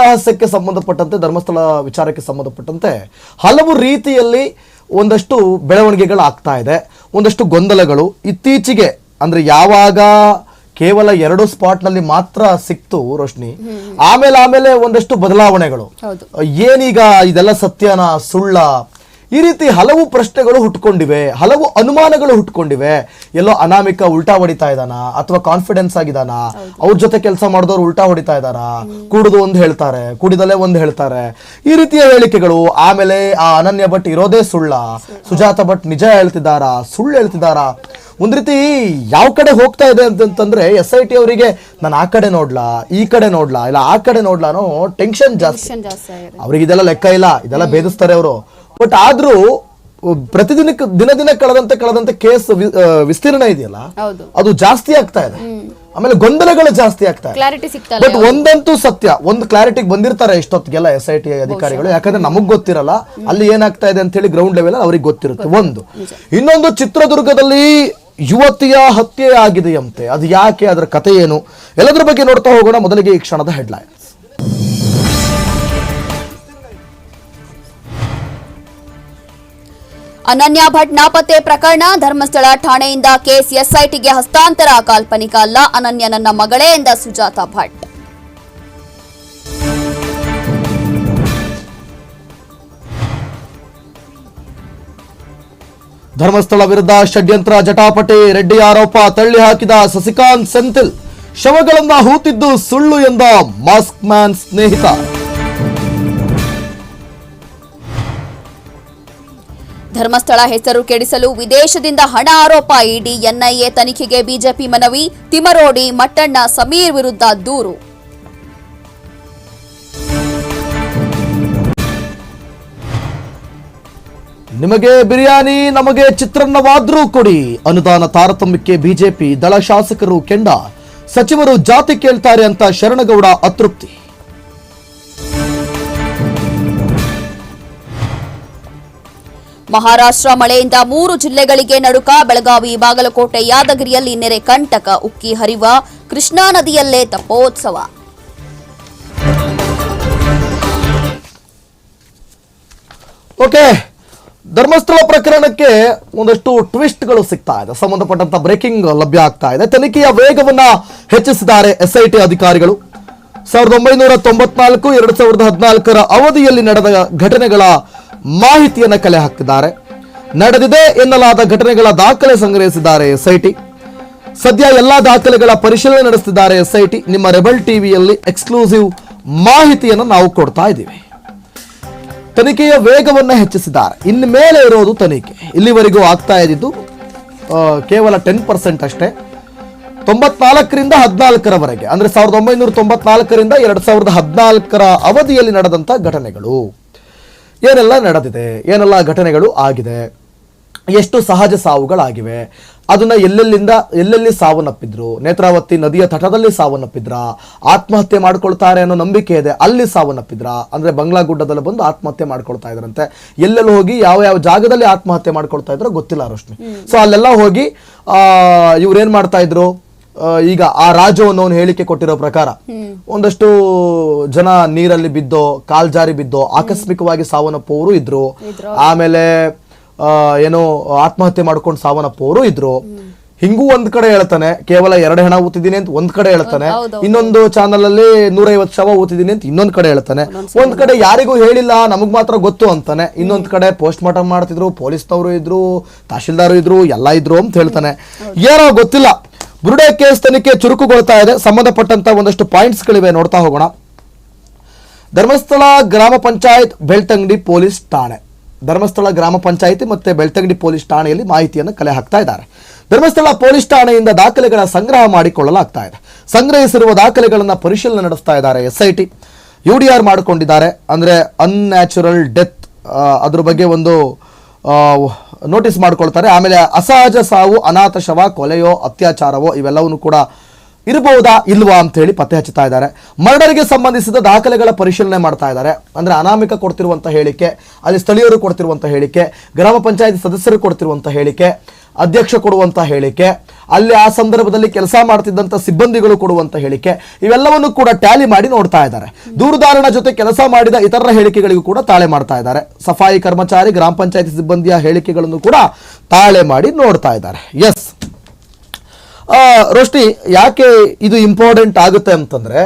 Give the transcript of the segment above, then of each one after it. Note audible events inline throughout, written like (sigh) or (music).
ರಹಸ್ಯಕ್ಕೆ ಸಂಬಂಧಪಟ್ಟಂತೆ ಧರ್ಮಸ್ಥಳ ವಿಚಾರಕ್ಕೆ ಸಂಬಂಧಪಟ್ಟಂತೆ ಹಲವು ರೀತಿಯಲ್ಲಿ ಒಂದಷ್ಟು ಬೆಳವಣಿಗೆಗಳು ಆಗ್ತಾ ಇದೆ ಒಂದಷ್ಟು ಗೊಂದಲಗಳು. ಇತ್ತೀಚೆಗೆ ಅಂದ್ರೆ ಯಾವಾಗ ಕೇವಲ ಎರಡು ಸ್ಪಾಟ್ನಲ್ಲಿ ಮಾತ್ರ ಸಿಕ್ತು ರೋಶ್ನಿ ಆಮೇಲೆ ಆಮೇಲೆ ಒಂದಷ್ಟು ಬದಲಾವಣೆಗಳು. ಏನೀಗ ಇದೆಲ್ಲ ಸತ್ಯನ ಸುಳ್ಳ ಈ ರೀತಿ ಹಲವು ಪ್ರಶ್ನೆಗಳು ಹುಟ್ಕೊಂಡಿವೆ ಹಲವು ಅನುಮಾನಗಳು ಹುಟ್ಕೊಂಡಿವೆ. ಎಲ್ಲೋ ಅನಾಮಿಕ ಉಲ್ಟಾ ಹೊಡಿತಾ ಇದ್ದಾನ? ಅಥವಾ ಕಾನ್ಫಿಡೆನ್ಸ್ ಆಗಿದಾನ ಅವ್ರ ಜೊತೆ ಕೆಲಸ ಮಾಡಿದವ್ರು ಉಲ್ಟಾ ಹೊಡಿತಾ ಇದಾರ ಕುಡಿದು ಒಂದು ಹೇಳ್ತಾರೆ ಕುಡಿದಲೇ ಒಂದು ಹೇಳ್ತಾರೆ. ಈ ರೀತಿಯ ಹೇಳಿಕೆಗಳು ಆಮೇಲೆ ಆ ಅನನ್ಯ ಭಟ್ ಇರೋದೇ ಸುಳ್ಳ. ಸುಜಾತ ಭಟ್ ನಿಜ ಹೇಳ್ತಿದ್ದಾರಾ? ಸುಳ್ಳು ಹೇಳ್ತಿದ್ದಾರಾ? ಒಂದ್ ರೀತಿ ಯಾವ ಕಡೆ ಹೋಗ್ತಾ ಇದೆ ಅಂತಂದ್ರೆ ಎಸ್ ಐ ಟಿ ಅವರಿಗೆ ನಾನು ಆ ಕಡೆ ನೋಡ್ಲಾ? ಈ ಕಡೆ ನೋಡ್ಲಾ? ಇಲ್ಲ ಆ ಕಡೆ ನೋಡ್ಲಾ? ಅನ್ನೋ ಟೆನ್ಷನ್ ಜಾಸ್ತಿ. ಟೆನ್ಷನ್ ಜಾಸ್ತಿ ಅವ್ರಿಗೆ ಇದೆಲ್ಲ ಲೆಕ್ಕ ಇಲ್ಲ. ಇದೆಲ್ಲ ಭೇದಿಸ್ತಾರೆ ಅವರು. ಬಟ್ ಆದ್ರೂ ಪ್ರತಿದಿನ ದಿನ ದಿನ ಕಳೆದಂತೆ ಕಳೆದಂತೆ ಕೇಸ್ ವಿಸ್ತೀರ್ಣ ಇದೆಯಲ್ಲ? ಅದು ಜಾಸ್ತಿ ಆಗ್ತಾ ಇದೆ. ಆಮೇಲೆ ಗೊಂದಲಗಳು ಜಾಸ್ತಿ ಆಗ್ತಾ ಇದೆ. ಬಟ್ ಒಂದಂತೂ ಸತ್ಯ. ಒಂದು ಕ್ಲಾರಿಟಿಗೆ ಬಂದಿರ್ತಾರೆ ಇಷ್ಟೊತ್ತಿಗೆಲ್ಲ ಎಸ್ ಐ ಟಿ ಅಧಿಕಾರಿಗಳು. ಯಾಕಂದ್ರೆ ನಮಗ್ ಗೊತ್ತಿರಲ್ಲ. ಅಲ್ಲಿ ಏನಾಗ್ತಾ ಇದೆ ಅಂತ ಹೇಳಿ ಗ್ರೌಂಡ್ ಲೆವೆಲ್ ಅವ್ರಿಗೆ ಗೊತ್ತಿರುತ್ತೆ. ಒಂದು. ಇನ್ನೊಂದು ಚಿತ್ರದುರ್ಗದಲ್ಲಿ ಯುವತಿಯ ಹತ್ಯೆ ಆಗಿದೆಯಂತೆ ಅದು ಯಾಕೆ? ಅದರ ಕಥೆ ಏನು? ಎಲ್ಲದರ ಬಗ್ಗೆ ನೋಡ್ತಾ ಹೋಗೋಣ ಮೊದಲಿಗೆ ಈ ಕ್ಷಣದ ಹೆಡ್ಲೈನ್ ಅನನ್ಯ ಭಟ್ ನಾಪತ್ತೆ ಪ್ರಕರಣ ಧರ್ಮಸ್ಥಳ ಠಾಣೆಯಿಂದ ಕೇಸ್ ಎಸ್ಐಟಿಗೆ ಹಸ್ತಾಂತರ ಕಾಲ್ಪನಿಕ ಅಲ್ಲ. ಅನನ್ಯ ನನ್ನ ಮಗಳೇ ಎಂದ ಸುಜಾತ ಭಟ್. ಧರ್ಮಸ್ಥಳ ವಿರುದ್ಧ ಷಡ್ಯಂತ್ರ ಜಟಾಪಟಿ, ರೆಡ್ಡಿ ಆರೋಪ ತಳ್ಳಿ ಹಾಕಿದ ಸಸಿಕಾಂತ್ ಸೆಂಥಿಲ್. ಶವಗಳನ್ನ ಹೂತಿದ್ದು ಸುಳ್ಳು ಎಂದ ಮಾಸ್ಕ್ ಮ್ಯಾನ್ ಸ್ನೇಹಿತ. ಧರ್ಮಸ್ಥಳ ಹೆಸರು ಕೆಡಿಸಲು ವಿದೇಶದಿಂದ ಹಣ ಆರೋಪ ಇಡಿ ಎನ್ಐಎ ತನಿಖೆಗೆ ಬಿಜೆಪಿ ಮನವಿ, ತಿಮರೋಡಿ, ಮಟ್ಟಣ್ಣ, ಸಮೀರ್ ವಿರುದ್ಧ ದೂರು. ನಿಮಗೆ ಬಿರಿಯಾನಿ, ನಮಗೆ ಚಿತ್ರಾನ್ನವಾದ್ರೂ ಕೊಡಿ. ಅನುದಾನ ತಾರತಮ್ಯಕ್ಕೆ ಬಿಜೆಪಿ ದಳ ಶಾಸಕರು ಕೆಂಡ. ಸಚಿವರು ಜಾತಿ ಕೇಳ್ತಾರೆ ಅಂತ ಶರಣಗೌಡ ಅತೃಪ್ತಿ. ಮಹಾರಾಷ್ಟ್ರ ಮಳೆಯಿಂದ ಮೂರು ಜಿಲ್ಲೆಗಳಿಗೆ ನಡುಕ ಬೆಳಗಾವಿ, ಬಾಗಲಕೋಟೆ, ಯಾದಗಿರಿಯಲ್ಲಿ ನೆರೆ ಕಂಟಕ, ಉಕ್ಕಿ ಹರಿವ, ಕೃಷ್ಣಾ ನದಿಯಲ್ಲೇ ತಪ್ಪೋತ್ಸವ ಓಕೆ, ಧರ್ಮಸ್ಥಳ ಪ್ರಕರಣಕ್ಕೆ ಒಂದಷ್ಟು ಟ್ವಿಸ್ಟ್ಗಳು ಸಿಗ್ತಾ ಇದೆ. ಸಂಬಂಧಪಟ್ಟಂತ ಬ್ರೇಕಿಂಗ್ ಲಭ್ಯ ಆಗ್ತಾ ಇದೆ. ತನಿಖೆಯ ವೇಗವನ್ನ ಹೆಚ್ಚಿಸಿದ್ದಾರೆ ಎಸ್ಐಟಿ ಅಧಿಕಾರಿಗಳು. ಸಾವಿರದ ಒಂಬೈನೂರ ತೊಂಬತ್ನಾಲ್ಕು, ಎರಡು ಸಾವಿರದ ಹದಿನಾಲ್ಕರ ಅವಧಿಯಲ್ಲಿ ನಡೆದ ಘಟನೆಗಳ ಮಾಹಿತಿಯನ್ನ ಕಲೆ ಹಾಕಿದ್ದಾರೆ. ನಡೆದಿದೆ ಎನ್ನಲಾದ ಘಟನೆಗಳ ದಾಖಲೆ ಸಂಗ್ರಹಿಸಿದ್ದಾರೆ ಎಸ್ಐಟಿ. ಸದ್ಯ ಎಲ್ಲಾ ದಾಖಲೆಗಳ ಪರಿಶೀಲನೆ ನಡೆಸುತ್ತಿದ್ದಾರೆ ಎಸ್ಐಟಿ. ನಿಮ್ಮ ರೆಬಲ್ ಟಿವಿಯಲ್ಲಿ ಎಕ್ಸ್ಕ್ಲೂಸಿವ್ ಮಾಹಿತಿಯನ್ನು ನಾವು ಕೊಡ್ತಾ ಇದ್ದೀವಿ. ತನಿಖೆಯ ವೇಗವನ್ನು ಹೆಚ್ಚಿಸಿದ್ದಾರೆ. ಇನ್ನು ಮೇಲೆ ಇರೋದು ತನಿಖೆ. ಇಲ್ಲಿವರೆಗೂ ಆಗ್ತಾ ಇದ್ದಿದ್ದು ಕೇವಲ ಟೆನ್ ಪರ್ಸೆಂಟ್ ಅಷ್ಟೇ. ತೊಂಬತ್ನಾಲ್ಕರಿಂದ ಹದಿನಾಲ್ಕರವರೆಗೆ, ಅಂದರೆ ಸಾವಿರದ ಒಂಬೈನೂರ ತೊಂಬತ್ನಾಲ್ಕರಿಂದ ಎರಡು ಸಾವಿರದ ಹದಿನಾಲ್ಕರ ಅವಧಿಯಲ್ಲಿ ನಡೆದಂಥ ಘಟನೆಗಳು. ಏನೆಲ್ಲ ನಡೆದಿದೆ ಏನೆಲ್ಲ ಘಟನೆಗಳು ಆಗಿದೆ ಎಷ್ಟು ಸಹಜ ಸಾವುಗಳಾಗಿವೆ ಅದನ್ನ ಎಲ್ಲೆಲ್ಲಿಂದ ಎಲ್ಲೆಲ್ಲಿ ಸಾವನ್ನಪ್ಪಿದ್ರು ನೇತ್ರಾವತಿ ನದಿಯ ತಟದಲ್ಲಿ ಸಾವನ್ನಪ್ಪಿದ್ರ ಆತ್ಮಹತ್ಯೆ ಮಾಡ್ಕೊಳ್ತಾರೆ ಅನ್ನೋ ನಂಬಿಕೆ ಇದೆ ಅಲ್ಲಿ ಸಾವನ್ನಪ್ಪಿದ್ರ? ಅಂದ್ರೆ ಬಂಗ್ಲಾ ಗುಡ್ಡದಲ್ಲಿ ಬಂದು ಆತ್ಮಹತ್ಯೆ ಮಾಡ್ಕೊಳ್ತಾ ಇದ್ರಂತೆ ಎಲ್ಲೆಲ್ಲಿ ಹೋಗಿ ಯಾವ ಯಾವ ಜಾಗದಲ್ಲಿ ಆತ್ಮಹತ್ಯೆ ಮಾಡ್ಕೊಳ್ತಾ ಇದ್ರೋ ಗೊತ್ತಿಲ್ಲ ರೋಶ್ನಿ ಸೊ ಅಲ್ಲೆಲ್ಲ ಹೋಗಿ ಆ ಇವ್ರೇನ್ ಮಾಡ್ತಾ ಇದ್ರು? ಈಗ ಆ ರಾಜವನ್ನು ಅವನು ಹೇಳಿಕೆ ಕೊಟ್ಟಿರೋ ಪ್ರಕಾರ ಒಂದಷ್ಟು ಜನ ನೀರಲ್ಲಿ ಬಿದ್ದೋ ಕಾಲ್ಜಾರಿ ಬಿದ್ದೋ ಆಕಸ್ಮಿಕವಾಗಿ ಸಾವನ್ನಪ್ಪವರು ಇದ್ರು. ಆಮೇಲೆ ಏನೋ ಆತ್ಮಹತ್ಯೆ ಮಾಡ್ಕೊಂಡು ಸಾವನ್ನಪ್ಪವರು ಇದ್ರು. ಹಿಂಗೂ ಒಂದ್ ಕಡೆ ಹೇಳ್ತಾನೆ ಕೇವಲ ಎರಡು ಹೆಣ ಊತಿದ್ದೀನಿ ಅಂತ ಒಂದ್ ಕಡೆ ಹೇಳ್ತಾನೆ. ಇನ್ನೊಂದು ಚಾನಲ್ ಅಲ್ಲಿ ನೂರೈವತ್ತು ಶವ ಊತಿದ್ದೀನಿ ಅಂತ ಇನ್ನೊಂದ್ ಕಡೆ ಹೇಳ್ತಾನೆ. ಒಂದ್ ಕಡೆ ಯಾರಿಗೂ ಹೇಳಿಲ್ಲ ನಮಗ್ ಮಾತ್ರ ಗೊತ್ತು ಅಂತಾನೆ. ಇನ್ನೊಂದ್ ಕಡೆ ಪೋಸ್ಟ್ ಮಾರ್ಟಮ್ ಮಾಡ್ತಿದ್ರು ಪೊಲೀಸ್ನವರು ಇದ್ರು ತಹಶೀಲ್ದಾರ್ ಇದ್ರು ಎಲ್ಲ ಇದ್ರು ಅಂತ ಹೇಳ್ತಾನೆ. ಏನೋ ಗೊತ್ತಿಲ್ಲ. ಬುರುಡೆ ಕೇಸ್ ತನಿಖೆ ಚುರುಕುಗೊಳ್ತಾ ಇದೆ. ಸಂಬಂಧಪಟ್ಟಂತ ಒಂದಷ್ಟು ಪಾಯಿಂಟ್ಸ್ ಗಳಿವೆ. ನೋಡ್ತಾ ಹೋಗೋಣ. ಧರ್ಮಸ್ಥಳ ಗ್ರಾಮ ಪಂಚಾಯತ್ ಬೆಳ್ತಂಗಡಿ ಪೊಲೀಸ್ ಠಾಣೆ. ಧರ್ಮಸ್ಥಳ ಗ್ರಾಮ ಪಂಚಾಯಿತಿ ಮತ್ತೆ ಬೆಳ್ತಂಗಡಿ ಪೊಲೀಸ್ ಠಾಣೆಯಲ್ಲಿ ಮಾಹಿತಿಯನ್ನು ಕಲೆ ಹಾಕ್ತಾ ಇದ್ದಾರೆ. ಧರ್ಮಸ್ಥಳ ಪೊಲೀಸ್ ಠಾಣೆಯಿಂದ ದಾಖಲೆಗಳ ಸಂಗ್ರಹ ಮಾಡಿಕೊಳ್ಳಲಾಗ್ತಾ ಇದೆ. ಸಂಗ್ರಹಿಸಿರುವ ದಾಖಲೆಗಳನ್ನು ಪರಿಶೀಲನೆ ನಡೆಸ್ತಾ ಇದ್ದಾರೆ ಎಸ್ಐಟಿ. ಯು ಡಿ ಆರ್ ಮಾಡಿಕೊಂಡಿದ್ದಾರೆ. ಅಂದರೆ ಅನ್ಯಾಚುರಲ್ ಡೆತ್ ಅದ್ರ ಬಗ್ಗೆ ಒಂದು ನೋಟಿಸ್ ಮಾಡ್ಕೊಳ್ತಾರೆ. ಆಮೇಲೆ ಅಸಹಜ ಸಾವು, ಅನಾಥ ಶವ, ಕೊಲೆಯೋ, ಅತ್ಯಾಚಾರವೋ ಇವೆಲ್ಲವನ್ನು ಕೂಡ ಇರಬಹುದಾ ಇಲ್ವಾ ಅಂತ ಹೇಳಿ ಪತ್ತೆ ಹಚ್ಚುತ್ತಾ ಇದ್ದಾರೆ. ಮರ್ಡರ್ಗೆ ಸಂಬಂಧಿಸಿದ ದಾಖಲೆಗಳ ಪರಿಶೀಲನೆ ಮಾಡ್ತಾ ಇದ್ದಾರೆ. ಅಂದ್ರೆ ಅನಾಮಿಕ ಕೊಡ್ತಿರುವಂಥ ಹೇಳಿಕೆ, ಅಲ್ಲಿ ಸ್ಥಳೀಯರು ಕೊಡ್ತಿರುವಂಥ ಹೇಳಿಕೆ, ಗ್ರಾಮ ಪಂಚಾಯತ್ ಸದಸ್ಯರು ಕೊಡ್ತಿರುವಂಥ ಹೇಳಿಕೆ ಅಧ್ಯಕ್ಷ ಕೊಡುವಂಥ ಹೇಳಿಕೆ, ಅಲ್ಲಿ ಆ ಸಂದರ್ಭದಲ್ಲಿ ಕೆಲಸ ಮಾಡ್ತಿದ್ದಂಥ ಸಿಬ್ಬಂದಿಗಳು ಕೊಡುವಂಥ ಹೇಳಿಕೆ, ಇವೆಲ್ಲವನ್ನು ಕೂಡ ಟ್ಯಾಲಿ ಮಾಡಿ ನೋಡ್ತಾ ಇದ್ದಾರೆ. ದೂರದಾರಣ ಜೊತೆ ಕೆಲಸ ಮಾಡಿದ ಇತರರ ಹೇಳಿಕೆಗಳಿಗೂ ಕೂಡ ತಾಳೆ ಮಾಡ್ತಾ ಇದ್ದಾರೆ. ಸಫಾಯಿ ಕರ್ಮಚಾರಿ, ಗ್ರಾಮ ಪಂಚಾಯತಿ ಸಿಬ್ಬಂದಿಯ ಹೇಳಿಕೆಗಳನ್ನು ಕೂಡ ತಾಳೆ ಮಾಡಿ ನೋಡ್ತಾ ಇದ್ದಾರೆ. ಎಸ್ ರೋಷ್ಟಿ ಯಾಕೆ ಇದು ಇಂಪಾರ್ಟೆಂಟ್ ಆಗುತ್ತೆ ಅಂತಂದ್ರೆ,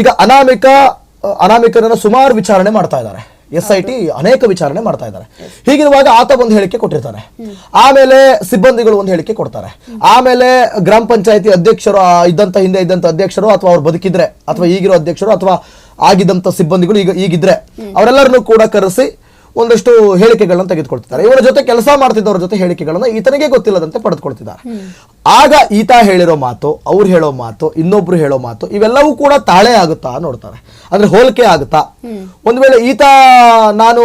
ಈಗ ಅನಾಮಿಕ, ಅನಾಮಿಕರನ್ನ ಸುಮಾರು ವಿಚಾರಣೆ ಮಾಡ್ತಾ ಇದ್ದಾರೆ. ಎಸ್ ಐ ಟಿ ಅನೇಕ ವಿಚಾರಣೆ ಮಾಡ್ತಾ ಇದ್ದಾರೆ. ಹೀಗಿರುವಾಗ ಆತ ಒಂದು ಹೇಳಿಕೆ ಕೊಟ್ಟಿರ್ತಾರೆ ಆಮೇಲೆ ಸಿಬ್ಬಂದಿಗಳು ಒಂದು ಹೇಳಿಕೆ ಕೊಡ್ತಾರೆ. ಆಮೇಲೆ ಗ್ರಾಮ ಪಂಚಾಯತಿ ಅಧ್ಯಕ್ಷರು ಇದ್ದಂತ ಹಿಂದೆ ಇದ್ದಂತ ಅಧ್ಯಕ್ಷರು ಅಥವಾ ಅವ್ರು ಬದುಕಿದ್ರೆ ಅಥವಾ ಈಗಿರೋ ಅಧ್ಯಕ್ಷರು ಅಥವಾ ಆಗಿದ್ದಂತ ಸಿಬ್ಬಂದಿಗಳು ಈಗ ಈಗಿದ್ರೆ ಅವರೆಲ್ಲರನ್ನು ಕೂಡ ಕರೆಸಿ ಒಂದಷ್ಟು ಹೇಳಿಕೆಗಳನ್ನು ತೆಗೆದುಕೊಳ್ತಿದ್ದಾರೆ. ಇವರ ಜೊತೆ ಕೆಲಸ ಮಾಡ್ತಿದ್ದವರ ಜೊತೆ ಹೇಳಿಕೆಗಳನ್ನ ಈತನಿಗೆ ಗೊತ್ತಿಲ್ಲದಂತೆ ಪಡೆದುಕೊಳ್ತಿದ್ದಾರೆ. ಆಗ ಈತ ಹೇಳಿರೋ ಮಾತು ಅವ್ರು ಹೇಳೋ ಮಾತು ಇನ್ನೊಬ್ರು ಹೇಳೋ ಮಾತು ಇವೆಲ್ಲವೂ ಕೂಡ ತಾಳೆ ಆಗುತ್ತಾ ನೋಡ್ತಾರೆ. ಅಂದ್ರೆ ಹೋಲಿಕೆ ಆಗುತ್ತಾ? ಒಂದ್ ವೇಳೆ ಈತ ನಾನು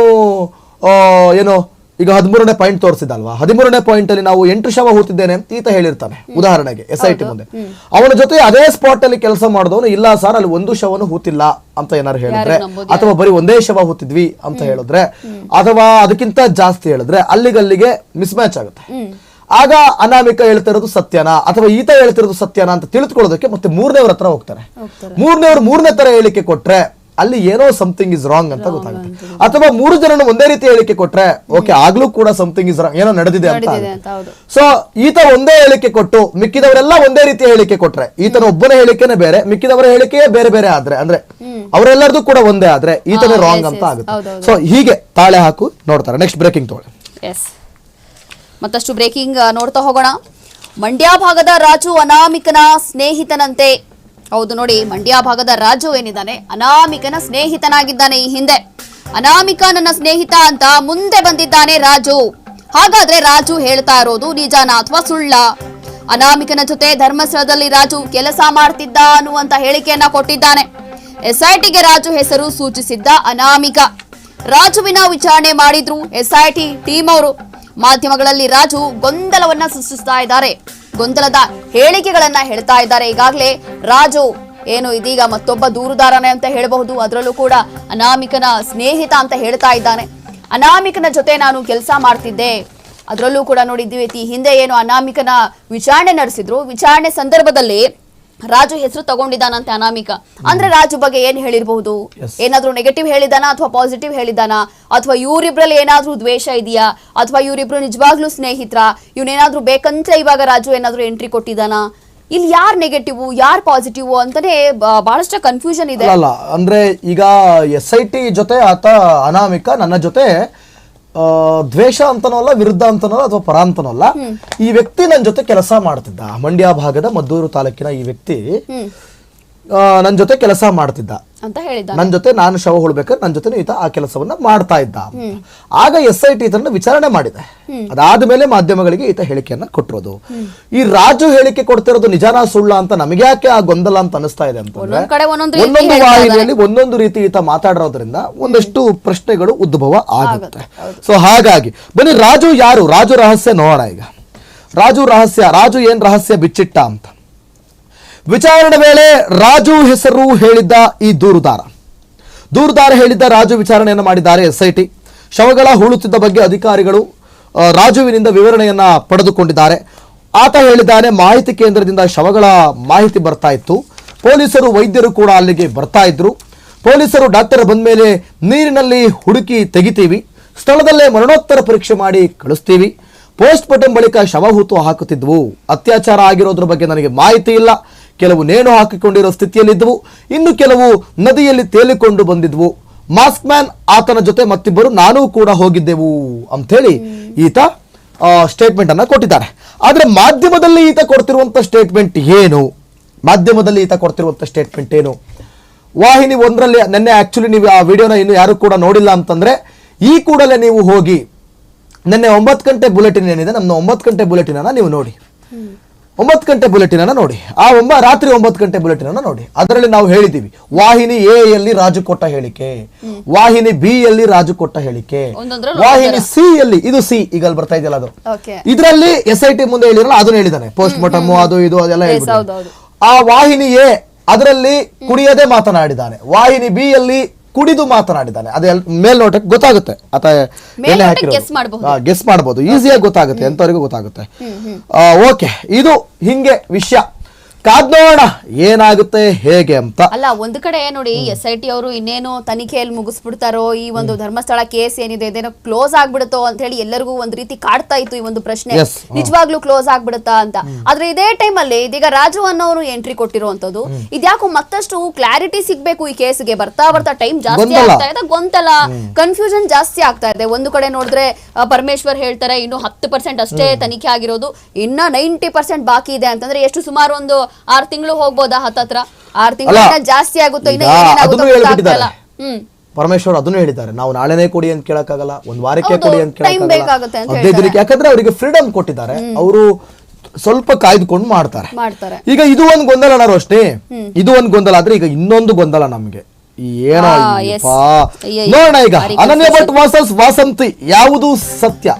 ಏನೋ ಏನು ಈಗ ಹದಿಮೂರನೇ ಪಾಯಿಂಟ್ ತೋರಿಸಿದಲ್ವಾ? ಹದಿಮೂರನೇ ಪಾಯಿಂಟ್ ಅಲ್ಲಿ ನಾವು ಎಂಟು ಶವ ಹೂತಿದ್ದೇನೆ ಅಂತ ಈತ ಹೇಳಿರ್ತಾನೆ ಉದಾಹರಣೆಗೆ ಎಸ್ ಐ ಟಿ ಮುಂದೆ ಅವನ ಜೊತೆ ಅದೇ ಸ್ಪಾಟ್ ಅಲ್ಲಿ ಕೆಲಸ ಮಾಡಿದವನು ಇಲ್ಲ ಸರ್ ಅಲ್ಲಿ ಒಂದು ಶವನು ಹೂತಿಲ್ಲ ಅಂತ ಏನಾರು ಹೇಳಿದ್ರೆ ಅಥವಾ ಬರೀ ಒಂದೇ ಶವ ಹೂತಿದ್ವಿ ಅಂತ ಹೇಳಿದ್ರೆ ಅಥವಾ ಅದಕ್ಕಿಂತ ಜಾಸ್ತಿ ಹೇಳಿದ್ರೆ ಅಲ್ಲಿಗಲ್ಲಿಗೆ ಮಿಸ್ ಮ್ಯಾಚ್ ಆಗುತ್ತೆ ಆಗ ಅನಾಮಿಕ ಹೇಳ್ತಿರೋದು ಸತ್ಯನಾ ಅಥವಾ ಈತ ಹೇಳ್ತಿರೋದು ಸತ್ಯನಾ ಅಂತ ತಿಳಿದುಕೊಳ್ಳೋದಕ್ಕೆ ಮತ್ತೆ ಮೂರನೇವ್ರ ಹತ್ರ ಹೋಗ್ತಾರೆ. ಮೂರನೇವ್ರು ಮೂರನೇ ತರ ಹೇಳಿಕೆ ಕೊಟ್ರೆ ಅಲ್ಲಿ ಏನೋ ಸಮಥಿಂಗ್ ಇಸ್ ರಾಂಗ್ ಅಂತ ಗೊತ್ತಾಗುತ್ತೆ. ಅಥವಾ ಮೂರು ಜನನು ಒಂದೇ ರೀತಿ ಹೇಳಿಕೆ ಕೊಟ್ರೆ ಓಕೆ ಆಗ್ಲೂ ಕೂಡ ಸಮಥಿಂಗ್ ಇಸ್ ರಾಂಗ್ ಏನೋ ನಡೆದಿದೆ ಅಂತ ಸೊ ಈತ ಒಂದೇ ಹೇಳಿಕೆ ಕೊಟ್ಟು ಮಿಕ್ಕಿದವರೆಲ್ಲ ಒಂದೇ ರೀತಿ ಹೇಳಿಕೆ ಕೊಟ್ರೆ ಈತನ ಒಬ್ಬನ ಹೇಳಿಕೆನೇ ಬೇರೆ ಮಿಕ್ಕಿದವರ ಹೇಳಿಕೆಯೇ ಬೇರೆ ಬೇರೆ ಆದ್ರೆ ಅಂದ್ರೆ ಅವರೆಲ್ಲರದು ಕೂಡ ಒಂದೇ ಆದ್ರೆ ಈತನ ರಾಂಗ್ ಅಂತ ಆಗುತ್ತೆ. ಸೊ ಹೀಗೆ ತಾಳೆ ಹಾಕು ನೋಡ್ತಾರೆ. ನೆಕ್ಸ್ಟ್ ಬ್ರೇಕಿಂಗ್ ತಗೊಳ್ಳಿ ಮತ್ತಷ್ಟು ಬ್ರೇಕಿಂಗ್ ನೋಡ್ತಾ ಹೋಗೋಣ. ಮಂಡ್ಯ ಭಾಗದ ರಾಜು ಅನಾಮಿಕನ ಸ್ನೇಹಿತನಂತೆ ಹೌದು ನೋಡಿ, ಮಂಡ್ಯ ಭಾಗದ ರಾಜು ಏನಿದ್ದಾನೆ? ಅನಾಮಿಕನ ಸ್ನೇಹಿತನಾಗಿದ್ದಾನೆ ಈ ಹಿಂದೆ. ಅನಾಮಿಕ ನನ್ನ ಸ್ನೇಹಿತ ಅಂತ ಮುಂದೆ ಬಂದಿದ್ದಾನೆ ರಾಜು. ಹಾಗಾದ್ರೆ ರಾಜು ಹೇಳ್ತಾ ಇರೋದು ನಿಜಾನ ಅಥವಾ ಸುಳ್ಳ? ಅನಾಮಿಕನ ಜೊತೆ ಧರ್ಮಸ್ಥಳದಲ್ಲಿ ರಾಜು ಕೆಲಸ ಮಾಡ್ತಿದ್ದ ಅನ್ನುವಂತ ಹೇಳಿಕೆಯನ್ನ ಕೊಟ್ಟಿದ್ದಾನೆ. ಎಸ್ಐಟಿಗೆ ರಾಜು ಹೆಸರು ಸೂಚಿಸಿದ್ದ ಅನಾಮಿಕ. ರಾಜುವಿನ ವಿಚಾರಣೆ ಮಾಡಿದ್ರು ಎಸ್ಐಟಿ, ಟೀಮ್ ಅವರು. ಮಾಧ್ಯಮಗಳಲ್ಲಿ ರಾಜು ಗೊಂದಲವನ್ನ ಸೃಷ್ಟಿಸ್ತಾ ಇದ್ದಾರೆ. ಗೊಂದಲದ ಹೇಳಿಕೆಗಳನ್ನ ಹೇಳ್ತಾ ಇದ್ದಾರೆ. ಈಗಾಗಲೇ ರಾಜು ಏನು ಇದೀಗ ಮತ್ತೊಬ್ಬ ದೂರುದಾರನೇ ಅಂತ ಹೇಳಬಹುದು. ಅದರಲ್ಲೂ ಕೂಡ ಅನಾಮಿಕನ ಸ್ನೇಹಿತ ಅಂತ ಹೇಳ್ತಾ ಇದ್ದಾನೆ. ಅನಾಮಿಕನ ಜೊತೆ ನಾನು ಕೆಲಸ ಮಾಡ್ತಿದ್ದೆ. ಅದರಲ್ಲೂ ಕೂಡ ನೋಡಿದ್ದೀವಿ ಈ ಹಿಂದೆ ಏನು ಅನಾಮಿಕನ ವಿಚಾರಣೆ ನಡೆಸಿದ್ರು. ವಿಚಾರಣೆ ಸಂದರ್ಭದಲ್ಲಿ ರಾಜು ಹೆಸರು ತಗೊಂಡಿದ್ದಾನಂತ ಅನಾಮಿಕ. ಅಂದ್ರೆ ರಾಜು ಬಗ್ಗೆ ಏನ್ ಹೇಳಿರಬಹುದು. ಏನಾದ್ರೂ ನೆಗೆಟಿವ್ ಹೇಳಿದಾನ ಅಥವಾ ಪಾಸಿಟಿವ್ ಹೇಳಿದಾನ? ಅಥವಾ ಇವರಿಬ್ರಲ್ಲಿ ಏನಾದ್ರೂ ದ್ವೇಷ ಇದೆಯಾ? ಅಥವಾ ಇವರಿಬ್ರು ನಿಜವಾಗ್ಲೂ ಸ್ನೇಹಿತರ? ಇವನೇನಾದ್ರೂ ಬೇಕಂತ ಇವಾಗ ರಾಜು ಏನಾದ್ರೂ ಎಂಟ್ರಿ ಕೊಟ್ಟಿದ್ದಾನ? ಇಲ್ಲಿ ಯಾರ್ ನೆಗೆಟಿವ್ ಯಾರ್ ಪಾಸಿಟಿವ್ ಅಂತಾನೆ ಬಹಳಷ್ಟು ಕನ್ಫ್ಯೂಷನ್ ಇದೆ. ಅಲ್ಲ ಅಂದ್ರೆ ಈಗ ಎಸ್ ಐ ಟಿ ಜೊತೆ ಆತ ಅನಾಮಿಕ ನನ್ನ ಜೊತೆ ದ್ವೇಷ ಅಂತನೋ ಅಲ್ಲ ವಿರುದ್ಧ ಅಂತನೋ ಅಲ್ಲ ಅಥವಾ ಪರ ಅಂತನೋ ಅಲ್ಲ ಈ ವ್ಯಕ್ತಿ ನನ್ನ ಜೊತೆ ಕೆಲಸ ಮಾಡ್ತಿದ್ದ. ಮಂಡ್ಯ ಭಾಗದ ಮದ್ದೂರು ತಾಲೂಕಿನ ಈ ವ್ಯಕ್ತಿ ನನ್ನ ಜೊತೆ ಕೆಲಸ ಮಾಡ್ತಿದ್ದ. ಅಂತ ಹೇಳಿದ ನನ್ನ ಜೊತೆ ನಾನು ಶವ ಹೊಳ್ಬೇಕಾದ್ರೆ ನನ್ನ ಜೊತೆ ಈತ ಆ ಕೆಲಸವನ್ನ ಮಾಡ್ತಾ ಇದ್ದ. ಅಂತ. ಆಗ ಎಸ್ ಐ ಟಿ ಇದನ್ನ ವಿಚಾರಣೆ ಮಾಡಿದೆ. ಅದಾದ ಮೇಲೆ ಮಾಧ್ಯಮಗಳಿಗೆ ಈತ ಹೇಳಿಕೆಯನ್ನ ಕೊಟ್ಟಿರೋದು. ಈ ರಾಜು ಹೇಳಿಕೆ ಕೊಡ್ತಿರೋದು ನಿಜಾನ ಸುಳ್ಳ ಅಂತ ನಮಗೆ ಯಾಕೆ ಆ ಗೊಂದಲ ಅಂತ ಅನಿಸ್ತಾ ಇದೆ ಅಂತಂದ್ರೆ ಒಂದೊಂದ್ ವಾಹಿನಿಯಲ್ಲಿ ಒಂದೊಂದು ರೀತಿ ಈತ ಮಾತಾಡಿರೋದ್ರಿಂದ ಒಂದಷ್ಟು ಪ್ರಶ್ನೆಗಳು ಉದ್ಭವ ಆಗುತ್ತೆ. ಸೊ ಹಾಗಾಗಿ ಬನ್ನಿ ರಾಜು ಯಾರು? ರಾಜು ರಹಸ್ಯ ನೋಡೋಣ ಈಗ. ರಾಜು ರಹಸ್ಯ ರಾಜು ಏನ್ ರಹಸ್ಯ ಬಿಚ್ಚಿಟ್ಟ ಅಂತ. ವಿಚಾರಣೆ ವೇಳೆ ರಾಜು ಹೆಸರು ಹೇಳಿದ್ದ ಈ ದೂರುದಾರ. ದೂರುದಾರ ಹೇಳಿದ್ದ ರಾಜು ವಿಚಾರಣೆಯನ್ನು ಮಾಡಿದ್ದಾರೆ ಎಸ್ಐಟಿ. ಶವಗಳ ಹೂಳುತ್ತಿದ್ದ ಬಗ್ಗೆ ಅಧಿಕಾರಿಗಳು ರಾಜುವಿನಿಂದ ವಿವರಣೆಯನ್ನ ಪಡೆದುಕೊಂಡಿದ್ದಾರೆ. ಆತ ಹೇಳಿದ್ದಾನೆ, ಮಾಹಿತಿ ಕೇಂದ್ರದಿಂದ ಶವಗಳ ಮಾಹಿತಿ ಬರ್ತಾ ಇತ್ತು. ಪೊಲೀಸರು ವೈದ್ಯರು ಕೂಡ ಅಲ್ಲಿಗೆ ಬರ್ತಾ ಇದ್ರು. ಪೊಲೀಸರು ಡಾಕ್ಟರ್ ಬಂದ ಮೇಲೆ ನೀರಿನಲ್ಲಿ ಹುಡುಕಿ ತೆಗಿತೀವಿ. ಸ್ಥಳದಲ್ಲೇ ಮರಣೋತ್ತರ ಪರೀಕ್ಷೆ ಮಾಡಿ ಕಳಿಸ್ತೀವಿ. ಪೋಸ್ಟ್ ಮಾರ್ಟಮ್ ಬಳಿಕ ಶವ ಹಾಕುತ್ತಿದ್ವು. ಅತ್ಯಾಚಾರ ಆಗಿರೋದ್ರ ಬಗ್ಗೆ ನನಗೆ ಮಾಹಿತಿ ಇಲ್ಲ. ಕೆಲವು ನೇಣು ಹಾಕಿಕೊಂಡಿರೋ ಸ್ಥಿತಿಯಲ್ಲಿದ್ದವು. ಇನ್ನು ಕೆಲವು ನದಿಯಲ್ಲಿ ತೇಲಿಕೊಂಡು ಬಂದಿದ್ವು. ಮಾಸ್ಕ್ ಮ್ಯಾನ್ ಆತನ ಜೊತೆ ಮತ್ತಿಬ್ಬರು ನಾನೂ ಕೂಡ ಹೋಗಿದ್ದೆವು ಅಂಥೇಳಿ ಈತ ಸ್ಟೇಟ್ಮೆಂಟ್ ಅನ್ನ ಕೊಟ್ಟಿದ್ದಾರೆ. ಆದರೆ ಮಾಧ್ಯಮದಲ್ಲಿ ಈತ ಕೊಡ್ತಿರುವಂತ ಸ್ಟೇಟ್ಮೆಂಟ್ ಏನು? ಮಾಧ್ಯಮದಲ್ಲಿ ಈತ ಕೊಡ್ತಿರುವಂತ ಸ್ಟೇಟ್ಮೆಂಟ್ ಏನು? ವಾಹಿನಿ ಒಂದರಲ್ಲಿ ನಿನ್ನೆ ಆ್ಯಕ್ಚುಲಿ ನೀವು ಆ ವಿಡಿಯೋನ ಇನ್ನು ಯಾರು ಕೂಡ ನೋಡಿಲ್ಲ ಅಂತಂದ್ರೆ ಈ ಕೂಡಲೇ ನೀವು ಹೋಗಿ ನಿನ್ನೆ ಒಂಬತ್ತು ಗಂಟೆ ಬುಲೆಟಿನ್ ಏನಿದೆ ನಮ್ಮ ಒಂಬತ್ತು ಗಂಟೆ ಬುಲೆಟಿನನ್ನು ನೀವು ನೋಡಿ. ಒಂಬತ್ತು ಗಂಟೆ ಬುಲೆಟಿನ್ ಅನ್ನ ನೋಡಿ. ಆ ಒಂಬ ರಾತ್ರಿ ಒಂಬತ್ತು ಗಂಟೆ ಬುಲೆಟಿನ್ ಅನ್ನ ನೋಡಿ. ಅದರಲ್ಲಿ ನಾವು ಹೇಳಿದ್ದೀವಿ ವಾಹಿನಿ ಎ ಯಲ್ಲಿ ರಾಜು ಕೊಟ್ಟ ಹೇಳಿಕೆ ವಾಹಿನಿ ಬಿ ಯಲ್ಲಿ ರಾಜು ಕೊಟ್ಟ ಹೇಳಿಕೆ ವಾಹಿನಿ ಸಿ ಯಲ್ಲಿ ಇದು ಸಿ ಈಗ ಅಲ್ಲಿ ಬರ್ತಾ ಇದೆಯಲ್ಲ ಅದು. ಇದರಲ್ಲಿ ಎಸ್ ಐ ಟಿ ಮುಂದೆ ಹೇಳಿರಲ್ಲ ಅದನ್ನ ಹೇಳಿದಾನೆ ಪೋಸ್ಟ್ ಮಾರ್ಟಮ್ ಅದು ಇದು ಅದೆಲ್ಲ ಹೌದು. ಆ ವಾಹಿನಿ ಎ ಅದರಲ್ಲಿ ಕುಡಿಯದೆ ಮಾತನಾಡಿದ್ದಾನೆ. ವಾಹಿನಿ ಬಿ ಯಲ್ಲಿ ಕುಡಿದು ಮಾತನಾಡಿದ್ದಾನೆ. ಅದೇ ಮೇಲ್ನೋಟಕ್ಕೆ ಗೊತ್ತಾಗುತ್ತೆ. ಆತ ಮಾಡ್ಬಹುದು. ಗೆಸ್ ಮಾಡಬಹುದು ಈಸಿಯಾಗಿ ಗೊತ್ತಾಗುತ್ತೆ. ಎಂತವರಿಗೂ ಗೊತ್ತಾಗುತ್ತೆ. ಓಕೆ ಇದು ಹಿಂಗೆ ವಿಷಯ. ಕಾದ್ ನೋಡೋಣ ಏನಾಗುತ್ತೆ ಹೇಗೆ ಅಂತ. ಅಲ್ಲ ಒಂದು ಕಡೆ ನೋಡಿ ಎಸ್ ಐ ಟಿ ಅವರು ಇನ್ನೇನು ತನಿಖೆಯಲ್ಲಿ ಮುಗಿಸ್ಬಿಡ್ತಾರೋ ಈ ಒಂದು ಧರ್ಮಸ್ಥಳ ಕೇಸ್ ಏನಿದೆ ಇದೇನೋ ಕ್ಲೋಸ್ ಆಗ್ಬಿಡುತ್ತೋ ಅಂತ ಹೇಳಿ ಎಲ್ಲರಿಗೂ ಒಂದ್ ರೀತಿ ಕಾಡ್ತಾ ಇತ್ತು ಈ ಒಂದು ಪ್ರಶ್ನೆ. Yes. ನಿಜವಾಗ್ಲೂ ಕ್ಲೋಸ್ ಆಗ್ಬಿಡುತ್ತಾ ಅಂತ. ಆದ್ರೆ ಇದೇ ಟೈಮ್ ಅಲ್ಲಿ ಇದೀಗ ರಾಜು ಅನ್ನೋರು ಎಂಟ್ರಿ ಕೊಟ್ಟಿರುವಂತದ್ದು ಇದ್ಯಾಕೋ ಮತ್ತಷ್ಟು ಕ್ಲಾರಿಟಿ ಸಿಗ್ಬೇಕು ಈ ಕೇಸ್ಗೆ ಬರ್ತಾ ಬರ್ತಾ ಟೈಮ್ ಜಾಸ್ತಿ ಗೊಂದಲ. ಆಗ್ತಾ ಇದೆ ಗೊಂದಲ. ಕನ್ಫ್ಯೂಷನ್ ಜಾಸ್ತಿ ಆಗ್ತಾ ಇದೆ. ಒಂದು ಕಡೆ ನೋಡಿದ್ರೆ ಆ, ಪರಮೇಶ್ವರ್ ಹೇಳ್ತಾರೆ ಇನ್ನು ಹತ್ತು ಪರ್ಸೆಂಟ್ ಅಷ್ಟೇ ತನಿಖೆ ಆಗಿರೋದು. ಇನ್ನ ನೈಂಟಿ ಪರ್ಸೆಂಟ್ ಬಾಕಿ ಇದೆ. ಅಂತಂದ್ರೆ ಎಷ್ಟು ಸುಮಾರು ಒಂದು ಆರ್ ತಿಂಗಳು ಹೋಗ್ಬೋದಾ ಹತ್ತತ್ರ? ಆರ್ ತಿಂಗಳಿಂದ ಜಾಸ್ತಿ ಆಗುತ್ತೋ ಇನ್ನ ಅದನ್ನು. ಹೇಳ್ಬಿಟ್ಟಿದ್ದಾರೆ. ಹ್ಮ್. ಪರಮೇಶ್ವರ್ ಅದನ್ನು ಹೇಳಿದ್ದಾರೆ. ನಾವು ನಾಳೆನೇ ಕೊಡಿ ಅಂತ ಕೇಳಕ್ಕಾಗಲ್ಲ ಒಂದ್ ವಾರಕ್ಕೆ ಹೌದು, ಕೊಡಿ ಅಂತ time ಬೇಕಾಗುತ್ತೆ ಅಂತ ಹದಿನೈದು ದಿನಕ್ಕೆ. ಯಾಕಂದ್ರೆ ಅವರಿಗೆ ಫ್ರೀಡಮ್ ಕೊಟ್ಟಿದ್ದಾರೆ. ಅವರು ಸ್ವಲ್ಪ ಕಾಯ್ದುಕೊಂಡು ಮಾಡ್ತಾರೆ. ಮಾಡ್ತಾರೆ. ಈಗ ಇದು ಒಂದು ಗೊಂದಲ ಅಣ್ಣ ಅಷ್ಟೇ. ಇದು ಒಂದು ಗೊಂದಲ ಆದ್ರೆ ಈಗ ಇನ್ನೊಂದು ಗೊಂದಲ ನಮ್ಗೆ. ಏನೋ ಆ, yes. ಅಯ್ಯಯ್ಯೋ. ನೋಡೋಣ ಈಗ. ಅನನ್ಯ ಭಟ್ ವಾಸಸ್ ವಾಸಂತಿ. ಯಾವುದು ಸತ್ಯ?